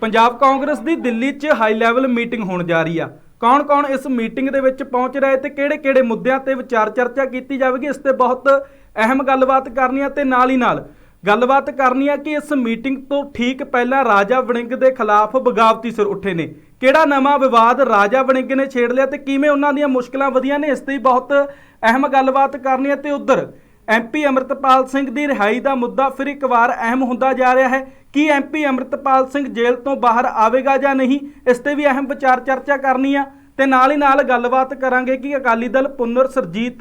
ਪੰਜਾਬ ਕਾਂਗਰਸ ਦੀ ਦਿੱਲੀ 'ਚ high level meeting ਹੋਣ ਜਾ ਰਹੀ ਆ। ਕੌਣ-ਕੌਣ ਇਸ ਮੀਟਿੰਗ ਦੇ ਵਿੱਚ ਪਹੁੰਚ ਰਿਹਾ ਹੈ ਤੇ ਕਿਹੜੇ-ਕਿਹੜੇ ਮੁੱਦਿਆਂ ਤੇ ਵਿਚਾਰ ਚਰਚਾ ਕੀਤੀ ਜਾਵੇਗੀ, ਇਸ ਤੇ ਬਹੁਤ ਅਹਿਮ ਗੱਲਬਾਤ ਕਰਨੀ ਆ ਤੇ ਨਾਲ ਹੀ ਨਾਲ ਗੱਲਬਾਤ ਕਰਨੀ ਆ ਕਿ ਇਸ ਮੀਟਿੰਗ ਤੋਂ ਠੀਕ ਪਹਿਲਾਂ ਰਾਜਾ ਵੜਿੰਗ ਦੇ ਖਿਲਾਫ ਬਗਾਵਤੀ ਸੁਰ ਉੱਠੇ ਨੇ। ਕਿਹੜਾ ਨਵਾਂ ਵਿਵਾਦ ਰਾਜਾ ਵੜਿੰਗ ਨੇ ਛੇੜ ਲਿਆ ਤੇ ਕਿਵੇਂ ਉਹਨਾਂ ਦੀਆਂ ਮੁਸ਼ਕਲਾਂ ਵਧੀਆਂ ਨੇ, ਇਸ ਤੇ ਬਹੁਤ ਅਹਿਮ ਗੱਲਬਾਤ ਕਰਨੀ ਹੈ ਤੇ ਉਧਰ ਐਮਪੀ ਅਮਰਤਪਾਲ ਸਿੰਘ ਦੀ ਰਿਹਾਈ ਦਾ ਮੁੱਦਾ ਫਿਰ ਇੱਕ ਵਾਰ ਅਹਿਮ ਹੁੰਦਾ ਜਾ ਰਿਹਾ ਹੈ। ਕੀ ਐਮਪੀ ਅਮਰਤਪਾਲ ਸਿੰਘ ਜੇਲ੍ਹ ਤੋਂ ਬਾਹਰ ਆਵੇਗਾ ਜਾਂ ਨਹੀਂ, ਇਸ ਤੇ ਵੀ ਅਹਿਮ ਵਿਚਾਰ ਚਰਚਾ ਕਰਨੀ ਆ। ਤੇ ਨਾਲ ਹੀ ਨਾਲ ਗੱਲਬਾਤ ਕਰਾਂਗੇ ਕਿ ਅਕਾਲੀ ਦਲ ਪੁਨਰ ਸਰਜੀਤ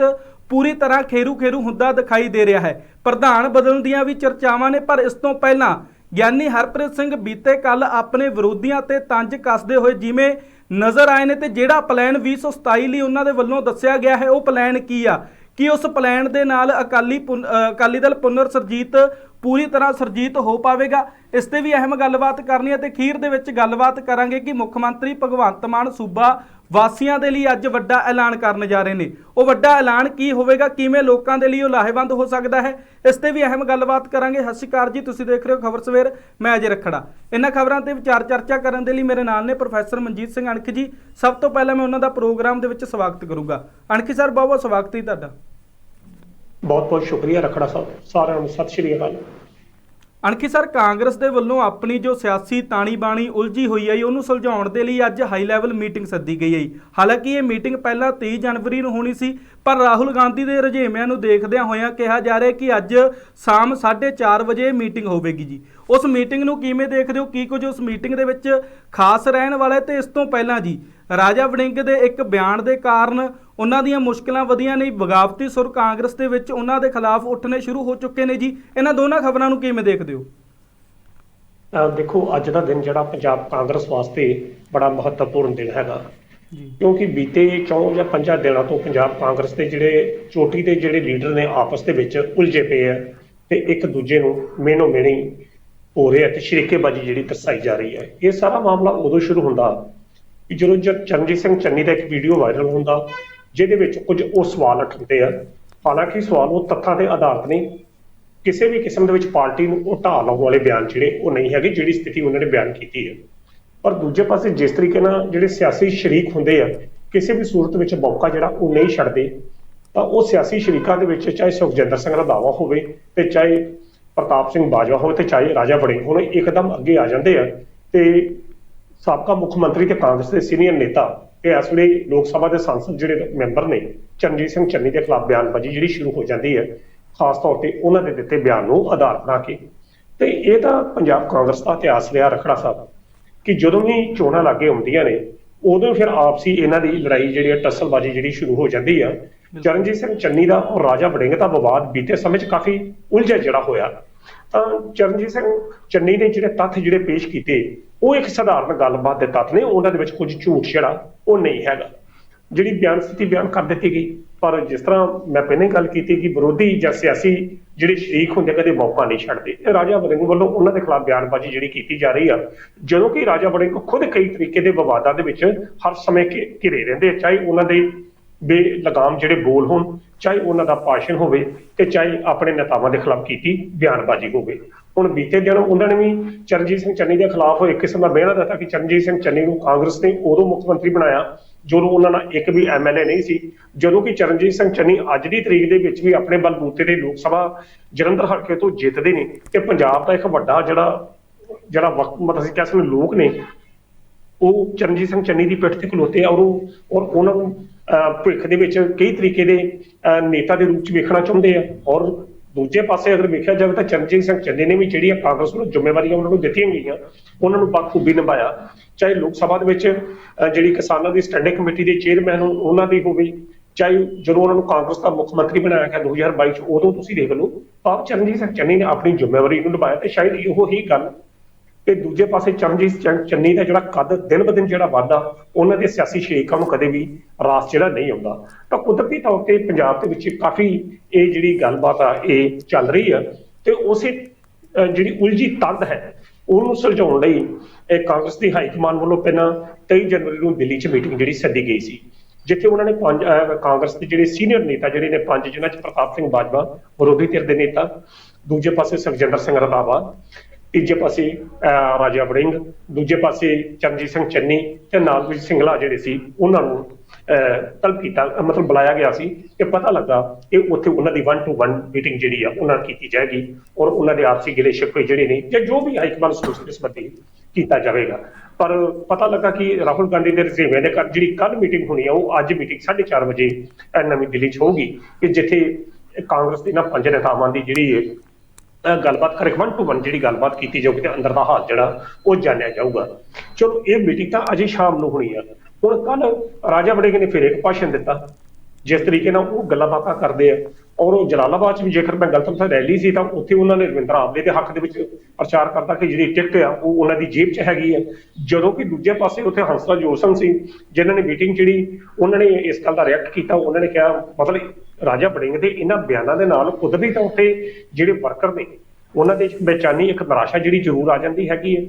ਪੂਰੀ ਤਰ੍ਹਾਂ ਖੇਰੂ ਖੇਰੂ ਹੁੰਦਾ ਦਿਖਾਈ ਦੇ ਰਿਹਾ ਹੈ। ਪ੍ਰਧਾਨ ਬਦਲਣ ਦੀਆਂ ਵੀ ਚਰਚਾਵਾਂ ਨੇ, ਪਰ ਇਸ ਤੋਂ ਪਹਿਲਾਂ ਗਿਆਨੀ ਹਰਪ੍ਰੀਤ ਸਿੰਘ ਬੀਤੇ ਕੱਲ ਆਪਣੇ ਵਿਰੋਧੀਆਂ ਤੇ ਤੰਜ ਕੱਸਦੇ ਹੋਏ ਜਿਵੇਂ ਨਜ਼ਰ ਆਏ ਨੇ, ਤੇ ਜਿਹੜਾ ਪਲਾਨ 2027 ਲਈ ਉਹਨਾਂ ਦੇ ਵੱਲੋਂ ਦੱਸਿਆ ਗਿਆ ਹੈ, ਉਹ ਪਲਾਨ ਕੀ ਆ? ਕਿ ਉਸ ਪਲਾਨ ਦੇ ਨਾਲ ਅਕਾਲੀ ਪੁਨ- ਅਕਾਲੀ ਦਲ ਪੁਨਰ ਸਰਜੀਤ ਪੂਰੀ ਤਰ੍ਹਾਂ ਸਰਜੀਤ ਹੋ ਪਾਵੇਗਾ। ਇਸ ਤੇ ਵੀ ਅਹਿਮ ਗੱਲਬਾਤ ਕਰਨੀ ਹੈ ਤੇ ਖੀਰ ਦੇ ਵਿੱਚ ਗੱਲਬਾਤ ਕਰਾਂਗੇ ਕਿ ਮੁੱਖ ਮੰਤਰੀ ਭਗਵੰਤ ਮਾਨ ਸੂਬਾ ਵਾਸੀਆਂ ਦੇ ਲਈ ਅੱਜ ਵੱਡਾ ਐਲਾਨ ਕਰਨ ਜਾ ਰਹੇ ਨੇ। ਉਹ ਵੱਡਾ ਐਲਾਨ ਕੀ ਹੋਵੇਗਾ, ਕਿਵੇਂ ਲੋਕਾਂ ਦੇ ਲਈ ਉਹ ਲਾਹੇਵੰਦ ਹੋ ਸਕਦਾ ਹੈ, ਇਸ ਤੇ ਵੀ ਅਹਿਮ ਗੱਲਬਾਤ ਕਰਾਂਗੇ। ਸਤਿ ਸ਼੍ਰੀ ਅਕਾਲ ਜੀ, ਤੁਸੀਂ ਦੇਖ ਰਹੇ ਹੋ ਖਬਰ ਸਵੇਰ, ਮੈਂ ਅਜੇ ਰੱਖੜਾ। ਇਹਨਾਂ ਖਬਰਾਂ ਤੇ ਵਿਚਾਰ ਚਰਚਾ ਕਰਨ ਦੇ ਲਈ ਮੇਰੇ ਨਾਲ ਨੇ ਪ੍ਰੋਫੈਸਰ ਮਨਜੀਤ ਸਿੰਘ ਅਣਖ ਜੀ। ਸਭ ਤੋਂ ਪਹਿਲਾਂ ਮੈਂ ਉਹਨਾਂ ਦਾ ਪ੍ਰੋਗਰਾਮ ਦੇ ਵਿੱਚ ਸਵਾਗਤ ਕਰੂੰਗਾ। ਅਣਖੀ ਸਰ, ਬਹੁਤ ਬਹੁਤ ਸਵਾਗਤ ਹੈ ਜੀ ਤੁਹਾਡਾ। ਬਹੁਤ ਬਹੁਤ ਸ਼ੁਕਰੀਆ ਰਖੜਾ ਸਾਹਿਬ, ਸਾਰਿਆਂ ਨੂੰ ਸਤਿ ਸ਼੍ਰੀ ਅਕਾਲ। ਅਣਖੀ ਸਰ, ਕਾਂਗਰਸ ਦੇ ਵੱਲੋਂ ਆਪਣੀ ਜੋ ਸਿਆਸੀ ਤਾਣੀ ਬਾਣੀ ਉਲਝੀ ਹੋਈ ਹੈ ਉਹਨੂੰ ਸੁਲਝਾਉਣ ਦੇ ਲਈ ਅੱਜ ਹਾਈ ਲੈਵਲ ਮੀਟਿੰਗ ਸੱਦੀ ਗਈ ਹੈ ਜੀ। ਹਾਲਾਂਕਿ ਇਹ ਮੀਟਿੰਗ ਪਹਿਲਾਂ 23 ਜਨਵਰੀ ਨੂੰ ਹੋਣੀ ਸੀ, ਪਰ ਰਾਹੁਲ ਗਾਂਧੀ ਦੇ ਰੁਝੇਵਿਆਂ ਨੂੰ ਦੇਖਦਿਆਂ ਹੋਇਆਂ ਕਿਹਾ ਜਾ ਰਿਹਾ ਕਿ ਅੱਜ ਸ਼ਾਮ 4:30 ਵਜੇ ਮੀਟਿੰਗ ਹੋਵੇਗੀ ਜੀ। ਉਸ ਮੀਟਿੰਗ ਨੂੰ ਕਿਵੇਂ ਦੇਖਦੇ ਹੋ? ਕੀ ਕੁਝ ਉਸ ਮੀਟਿੰਗ ਦੇ ਵਿੱਚ ਖਾਸ ਰਹਿਣ ਵਾਲਾ ਹੈ ਤੇ ਇਸ ਤੋਂ ਪਹਿਲਾਂ ਜੀ ਰਾਜਾ ਵੜਿੰਗ ਦੇ ਇੱਕ ਬਿਆਨ ਦੇ ਕਾਰਨ ਉਹਨਾਂ ਦੀਆਂ ਮੁਸ਼ਕਲਾਂ ਵਧੀਆਂ ਨਹੀਂ ਬਗਾਵਤੀ ਸੁਰ ਕਾਂਗਰਸ ਦੇ ਵਿੱਚ ਉਹਨਾਂ ਦੇ ਖਿਲਾਫ ਉੱਠਣੇ ਸ਼ੁਰੂ ਹੋ ਚੁੱਕੇ ਨੇ ਜੀ। ਇਹਨਾਂ ਦੋਨਾਂ ਖਬਰਾਂ ਨੂੰ ਕਿਵੇਂ ਦੇਖਦੇ ਹੋ? ਦੇਖੋ ਅੱਜ ਦਾ ਦਿਨ ਜਿਹੜਾ ਪੰਜਾਬ ਕਾਂਗਰਸ ਵਾਸਤੇ ਬੜਾ ਮਹੱਤਵਪੂਰਨ ਦਿਨ ਹੈਗਾ। ਕਿਉਂਕਿ ਬੀਤੇ 4 ਜਾਂ 5 ਦਿਨਾਂ ਤੋਂ ਪੰਜਾਬ ਕਾਂਗਰਸ ਦੇ ਜਿਹੜੇ ਚੋਟੀ ਦੇ ਜਿਹੜੇ ਲੀਡਰ ਨੇ ਆਪਸ ਦੇ ਵਿੱਚ ਉਲਝੇ ਪਏ ਆ ਤੇ ਇੱਕ ਦੂਜੇ ਨੂੰ ਮੇਨੋ ਮੇਣੀ ਹੋ ਰਿਹਾ ਤੇ ਸ਼ਰੀਕੇਬਾਜ਼ੀ ਜਿਹੜੀ ਦਰਸਾਈ ਜਾ ਰਹੀ ਹੈ। ਇਹ ਸਾਰਾ ਮਾਮਲਾ ਉਦੋਂ ਸ਼ੁਰੂ ਹੁੰਦਾ ਕਿ ਜਦੋਂ ਜਦ ਚਰਨਜੀਤ ਸਿੰਘ ਚੰਨੀ ਦਾ ਇੱਕ ਵੀਡੀਓ ਵਾਇਰਲ ਹੁੰਦਾ, ਜਿਹਦੇ ਵਿੱਚ ਕੁਝ ਉਹ ਸਵਾਲ ਉੱਠਦੇ ਆ। ਹਾਲਾਂਕਿ ਸਵਾਲ ਉਹ ਤੱਥਾਂ ਤੇ ਆਧਾਰਿਤ ਨਹੀਂ, ਕਿਸੇ ਵੀ ਕਿਸਮ ਦੇ ਵਿੱਚ ਪਾਰਟੀ ਨੂੰ ਉਹ ਢਾਹ ਲਾਉਣ ਵਾਲੇ ਬਿਆਨ ਜਿਹੜੇ ਉਹ ਨਹੀਂ ਹੈਗੇ, ਜਿਹੜੀ ਸਥਿਤੀ ਉਹਨਾਂ ਨੇ ਬਿਆਨ ਕੀਤੀ ਹੈ। ਪਰ ਦੂਜੇ ਪਾਸੇ ਜਿਸ ਤਰੀਕੇ ਨਾਲ ਜਿਹੜੇ ਸਿਆਸੀ ਸ਼ਰੀਕ ਹੁੰਦੇ ਆ, ਕਿਸੇ ਵੀ ਸੂਰਤ ਵਿੱਚ ਮੌਕਾ ਜਿਹੜਾ ਉਹ ਨਹੀਂ ਛੱਡਦੇ, ਤਾਂ ਉਹ ਸਿਆਸੀ ਸ਼ਰੀਕਾਂ ਦੇ ਵਿੱਚ ਚਾਹੇ ਸੁਖਜਿੰਦਰ ਸਿੰਘ ਰੰਧਾਵਾ ਹੋਵੇ ਤੇ ਚਾਹੇ ਪ੍ਰਤਾਪ ਸਿੰਘ ਬਾਜਵਾ ਹੋਵੇ ਤੇ ਚਾਹੇ ਰਾਜਾ ਬੜੇ ਹੁਣ ਇੱਕਦਮ ਅੱਗੇ ਆ ਜਾਂਦੇ ਆ। ਤੇ ਸਾਬਕਾ ਮੁੱਖ ਮੰਤਰੀ ਤੇ ਕਾਂਗਰਸ ਦੇ ਸੀਨੀਅਰ ਨੇਤਾ ਤੇ ਇਸ ਵੇਲੇ ਲੋਕ ਸਭਾ ਦੇ ਸੰਸਦ ਜਿਹੜੇ ਮੈਂਬਰ ਨੇ ਚਰਨਜੀਤ ਸਿੰਘ ਚੰਨੀ ਦੇ ਖਿਲਾਫ ਬਿਆਨਬਾਜ਼ੀ ਜਿਹੜੀ ਸ਼ੁਰੂ ਹੋ ਜਾਂਦੀ ਹੈ ਖਾਸ ਤੌਰ ਤੇ ਉਹਨਾਂ ਦੇ ਦਿੱਤੇ ਬਿਆਨ ਨੂੰ ਆਧਾਰ ਬਣਾ ਕੇ। ਤੇ ਇਹ ਤਾਂ ਪੰਜਾਬ ਕਾਂਗਰਸ ਦਾ ਇਤਿਹਾਸ ਰਿਹਾ ਰਖੜਾ ਸਾਹਿਬ ਕਿ ਜਦੋਂ ਵੀ ਚੋਣਾਂ ਲਾਗੇ ਹੁੰਦੀਆਂ ਨੇ ਉਦੋਂ ਫਿਰ ਆਪਸੀ ਇਹਨਾਂ ਦੀ ਲੜਾਈ ਜਿਹੜੀ ਹੈ ਟੱਸਲਬਾਜ਼ੀ ਜਿਹੜੀ ਸ਼ੁਰੂ ਹੋ ਜਾਂਦੀ ਆ ਚਰਨਜੀਤ ਸਿੰਘ ਚੰਨੀ ਦਾ ਔਰ ਰਾਜਾ ਵੜਿੰਗ ਦਾ ਵਿਵਾਦ ਬੀਤੇ ਸਮੇਂ 'ਚ ਕਾਫੀ ਉਲਝਿਆ ਜਿਹੜਾ ਹੋਇਆ। ਤਾਂ ਚਰਨਜੀਤ ਸਿੰਘ ਚੰਨੀ ਨੇ ਜਿਹੜੇ ਤੱਥ ਜਿਹੜੇ ਪੇਸ਼ ਕੀਤੇ ਉਹ ਇੱਕ ਸਧਾਰਨ ਗੱਲਬਾਤ ਦੇ ਤੱਤ ਨੇ ਉਹਨਾਂ ਦੇ ਵਿੱਚ ਕੁਝ ਝੂਠ ਜਿਹੜਾ ਉਹ ਨਹੀਂ ਹੈਗਾ। ਜਿਹੜੀ ਬਿਆਨ ਸਥਿਤੀ ਬਿਆਨ ਕਰ ਦਿੱਤੀ ਗਈ ਪਰ ਜਿਸ ਤਰ੍ਹਾਂ ਮੈਂ ਪਹਿਲਾਂ ਹੀ ਗੱਲ ਕੀਤੀ ਕਿ ਵਿਰੋਧੀ ਜਾਂ ਸਿਆਸੀ ਜਿਹੜੇ ਸ਼ਰੀਕ ਹੁੰਦੇ ਕਦੇ ਮੌਕਾ ਨਹੀਂ ਛੱਡਦੇ। ਰਾਜਾ ਵੜਿੰਗ ਵੱਲੋਂ ਉਹਨਾਂ ਦੇ ਖਿਲਾਫ ਬਿਆਨਬਾਜ਼ੀ ਜਿਹੜੀ ਕੀਤੀ ਜਾ ਰਹੀ ਆ ਜਦੋਂ ਕਿ ਰਾਜਾ ਵੜਿੰਗ ਖੁਦ ਕਈ ਤਰੀਕੇ ਦੇ ਵਿਵਾਦਾਂ ਦੇ ਵਿੱਚ ਹਰ ਸਮੇਂ ਘਿ- ਘਿਰੇ ਰਹਿੰਦੇ ਆ, ਚਾਹੇ ਉਹਨਾਂ ਦੇ ਬੇਲਗਾਮ ਜਿਹੜੇ ਬੋਲ ਹੋਣ ਚਾਹੇ ਉਹਨਾਂ ਦਾ ਭਾਸ਼ਣ ਹੋਵੇ ਤੇ ਚਾਹੇ ਆਪਣੇ ਨੇਤਾਵਾਂ ਦੇ ਖਿਲਾਫ ਕੀਤੀ ਬਿਆਨਬਾਜ਼ੀ ਹੋਵੇ। ਹੁਣ ਬੀਤੇ ਦਿਨ ਉਹਨਾਂ ਨੇ ਵੀ ਚਰਨਜੀਤ ਸਿੰਘ ਚੰਨੀ ਦੇ ਖਿਲਾਫ ਇੱਕ ਕਿਸਮ ਦਾ ਬਿਆਨ ਦਿੱਤਾ ਕਿ ਚਰਨਜੀਤ ਸਿੰਘ ਚੰਨੀ ਨੂੰ ਕਾਂਗਰਸ ਨੇ ਉਦੋਂ ਮੁੱਖ ਮੰਤਰੀ ਬਣਾਇਆ ਜਦੋਂ ਉਹਨਾਂ ਨਾਲ ਇੱਕ ਵੀ ਐਮਐਲਏ ਨਹੀਂ ਸੀ ਜਦੋਂ ਕਿ ਚਰਨਜੀਤ ਸਿੰਘ ਚੰਨੀ ਅੱਜ ਦੀ ਤਰੀਕ ਦੇ ਵਿੱਚ ਵੀ ਆਪਣੇ ਬਲਬੂਤੇ ਦੇ ਲੋਕ ਸਭਾ ਜਲੰਧਰ ਹਲਕੇ ਤੋਂ ਜਿੱਤਦੇ ਨੇ ਤੇ ਪੰਜਾਬ ਦਾ ਇੱਕ ਵੱਡਾ ਜਿਹੜਾ ਜਿਹੜਾ ਵਕਤ ਮਤਲਬ ਅਸੀਂ ਕਹਿ ਸਕਦੇ ਲੋਕ ਨੇ ਉਹ ਚਰਨਜੀਤ ਸਿੰਘ ਚੰਨੀ ਦੀ ਪਿੱਠ ਤੇ ਖਲੋਤੇ ਆ ਔਰ ਉਹ ਔਰ ਉਹਨਾਂ ਨੂੰ ਅਹ, ਭਵਿੱਖ ਦੇ ਵਿੱਚ ਕਈ ਤਰੀਕੇ ਦੇ ਅਹ, ਨੇਤਾ ਦੇ ਰੂਪ ਚ ਵੇਖਣਾ ਚਾਹੁੰਦੇ ਆ ਔਰ ਦੂਜੇ ਪਾਸੇ ਅਗਰ ਵੇਖਿਆ ਜਾਵੇ ਤਾਂ ਚਰਨਜੀਤ ਸਿੰਘ ਚੰਨੀ ਨੇ ਵੀ ਜਿਹੜੀਆਂ ਕਾਂਗਰਸ ਨੂੰ ਜ਼ਿੰਮੇਵਾਰੀਆਂ ਉਹਨਾਂ ਨੂੰ ਦਿੱਤੀਆਂ ਗਈਆਂ, ਉਹਨਾਂ ਨੂੰ ਬਖੂਬੀ ਨਿਭਾਇਆ। ਚਾਹੇ ਲੋਕ ਸਭਾ ਦੇ ਵਿੱਚ ਜਿਹੜੀ ਕਿਸਾਨਾਂ ਦੀ ਸਟੈਂਡਿੰਗ ਕਮੇਟੀ ਦੇ ਚੇਅਰਮੈਨ ਉਹਨਾਂ ਦੀ ਹੋਵੇ, ਚਾਹੇ ਜਦੋਂ ਉਹਨਾਂ ਨੂੰ ਕਾਂਗਰਸ ਦਾ ਮੁੱਖ ਮੰਤਰੀ ਬਣਾਇਆ ਗਿਆ 2022 ਚ, ਉਦੋਂ ਤੁਸੀਂ ਦੇਖ ਲਓ, ਆਪ ਚਰਨਜੀਤ ਸਿੰਘ ਚੰਨੀ ਨੇ ਆਪਣੀ ਜ਼ਿੰਮੇਵਾਰੀ ਨੂੰ ਨਿਭਾਇਆ ਤੇ ਸ਼ਾਇਦ ਇਹੋ ਹੀ ਗੱਲ ਤੇ ਦੂਜੇ ਪਾਸੇ ਚਰਨਜੀਤ ਚੰ- ਚੰਨੀ ਦਾ ਜਿਹੜਾ ਕੱਦ ਦਿਨ ਬ ਦਿਨ ਜਿਹੜਾ ਵਾਧਾ ਉਹਨਾਂ ਦੇ ਸਿਆਸੀ ਸ਼ਰੀਕਾਂ ਨੂੰ ਕਦੇ ਵੀ ਰਾਸ ਜਿਹੜਾ ਨਹੀਂ ਆਉਂਦਾ। ਤਾਂ ਕੁਦਰਤੀ ਤੌਰ ਤੇ ਪੰਜਾਬ ਦੇ ਵਿੱਚ ਕਾਫੀ ਇਹ ਜਿਹੜੀ ਗੱਲਬਾਤ ਆ ਇਹ ਚੱਲ ਰਹੀ ਆ ਤੇ ਉਸੇ ਅਹ, ਜਿਹੜੀ ਉਲਝੀ ਤੰਦ ਹੈ ਉਹਨੂੰ ਸੁਲਝਾਉਣ ਲਈ ਇਹ ਕਾਂਗਰਸ ਦੀ ਹਾਈ ਕਮਾਨ ਵੱਲੋਂ ਪਹਿਲਾਂ 23 ਜਨਵਰੀ ਨੂੰ ਦਿੱਲੀ 'ਚ ਮੀਟਿੰਗ ਜਿਹੜੀ ਸੱਦੀ ਗਈ ਸੀ ਜਿੱਥੇ ਉਹਨਾਂ ਨੇ ਪੰਜ ਅਹ, ਕਾਂਗਰਸ ਦੇ ਜਿਹੜੇ ਸੀਨੀਅਰ ਨੇਤਾ ਜਿਹੜੇ ਨੇ ਪੰਜ ਜਿਨ੍ਹਾਂ 'ਚ ਪ੍ਰਤਾਪ ਸਿੰਘ ਬਾਜਵਾ ਵਿਰੋਧੀ ਧਿਰ ਦੇ ਨੇਤਾ ਦੂਜੇ ਪਾਸੇ ਸੁਖਜਿੰਦਰ ਸਿੰਘ ਰੰਧਾਵਾ ਤੀਜੇ ਪਾਸੇ ਰਾਜਾ ਵੜਿੰਗ ਦੂਜੇ ਪਾਸੇ ਚਰਨਜੀਤ ਸਿੰਘ ਚੰਨੀ ਤੇ ਨਾਲ ਵੀ ਸਿੰਗਲਾ ਜਿਹੜੇ ਸੀ ਉਹਨਾਂ ਨੂੰ ਅਹ, ਤਲਬ ਕੀਤਾ ਮਤਲਬ ਬੁਲਾਇਆ ਗਿਆ ਸੀ ਕਿ ਪਤਾ ਲੱਗਾ ਕਿ ਉੱਥੇ ਉਹਨਾਂ ਦੀ 1 ਟੂ 1 ਮੀਟਿੰਗ ਜਿਹੜੀ ਆ ਉਹਨਾਂ ਨਾਲ ਕੀਤੀ ਜਾਏਗੀ ਔਰ ਉਹਨਾਂ ਦੇ ਆਪਸੀ ਗਿਲੇ ਸ਼ਿਕਵੇ ਜਿਹੜੇ ਨੇ ਜਾਂ ਜੋ ਵੀ ਹਾਈਕਮਾਨ ਸੋਚ ਇਸ ਬੰਦੇ ਕੀਤਾ ਜਾਵੇਗਾ। ਪਰ ਪਤਾ ਲੱਗਾ ਕਿ ਰਾਹੁਲ ਗਾਂਧੀ ਦੇ ਰਜ਼ੀਵੇਂ ਦੇ ਘਰ ਜਿਹੜੀ ਕੱਲ ਮੀਟਿੰਗ ਹੋਣੀ ਆ ਉਹ ਅੱਜ ਮੀਟਿੰਗ 4:30 ਵਜੇ ਨਵੀਂ ਦਿੱਲੀ 'ਚ ਹੋਊਗੀ ਕਿ ਜਿੱਥੇ ਕਾਂਗਰਸ ਦੇ ਨਾ ਪੰਜ ਨੇਤਾਵਾਂ ਦੀ ਜਿਹੜੀ ਗੱਲਬਾਤ ਕਰੇ ਵਨ ਟੂ ਵਨ ਜਿਹੜੀ ਗੱਲਬਾਤ ਕੀਤੀ ਜਾਊਗੀ ਤੇ ਅੰਦਰ ਦਾ ਹਾਲ ਜਿਹੜਾ ਉਹ ਜਾਣਿਆ ਜਾਊਗਾ। ਚਲੋ, ਇਹ ਮੀਟਿੰਗ ਤਾਂ ਅਜੇ ਸ਼ਾਮ ਨੂੰ ਹੋਣੀ ਆ। ਹੁਣ ਕੱਲ ਰਾਜਾ ਵੜਿੰਗ ਨੇ ਫਿਰ ਇੱਕ ਭਾਸ਼ਣ ਦਿੱਤਾ। ਜਿਸ ਤਰੀਕੇ ਨਾਲ ਉਹ ਗੱਲਾਂ ਬਾਤਾਂ ਕਰਦੇ ਆ। ਔਰ ਉਹ ਜਲਾਲਾਬਾਦ ਚ ਵੀ ਜੇਕਰ ਮੈਂ ਗਲਤ ਤਾਂ ਰੈਲੀ ਸੀ ਤਾਂ ਉੱਥੇ ਉਹਨਾਂ ਨੇ ਰਵਿੰਦਰ ਆਮਲੇ ਦੇ ਹੱਕ ਦੇ ਵਿੱਚ ਪ੍ਰਚਾਰ ਕਰਤਾ ਕਿ ਜਿਹੜੀ ਟਿਕਟ ਆ, ਉਹ ਉਹਨਾਂ ਦੀ ਜੇਬ 'ਚ ਹੈਗੀ ਆ। ਜਦੋਂ ਕਿ ਦੂਜੇ ਪਾਸੇ ਉੱਥੇ ਹੰਸਰਾਜ ਜੋਸਨ ਸੀ, ਜਿਨ੍ਹਾਂ ਨੇ ਮੀਟਿੰਗ ਜਿਹੜੀ ਉਹਨਾਂ ਨੇ ਇਸ ਗੱਲ ਦਾ ਰਿਐਕਟ ਕੀਤਾ। ਉਹਨਾਂ ਨੇ ਕਿਹਾ, ਮਤਲਬ ਰਾਜਾ ਵੜਿੰਗ ਦੇ ਇਹਨਾਂ ਬਿਆਨਾਂ ਦੇ ਨਾਲ ਕੁਦਰਤੀ ਤੌਰ ਤੇ ਜਿਹੜੇ ਵਰਕਰ ਨੇ, ਉਹਨਾਂ ਦੇ ਬੇਚਾਨੀ ਇੱਕ ਨਿਰਾਸ਼ਾ ਜਿਹੜੀ ਜ਼ਰੂਰ ਆ ਜਾਂਦੀ ਹੈਗੀ ਹੈ,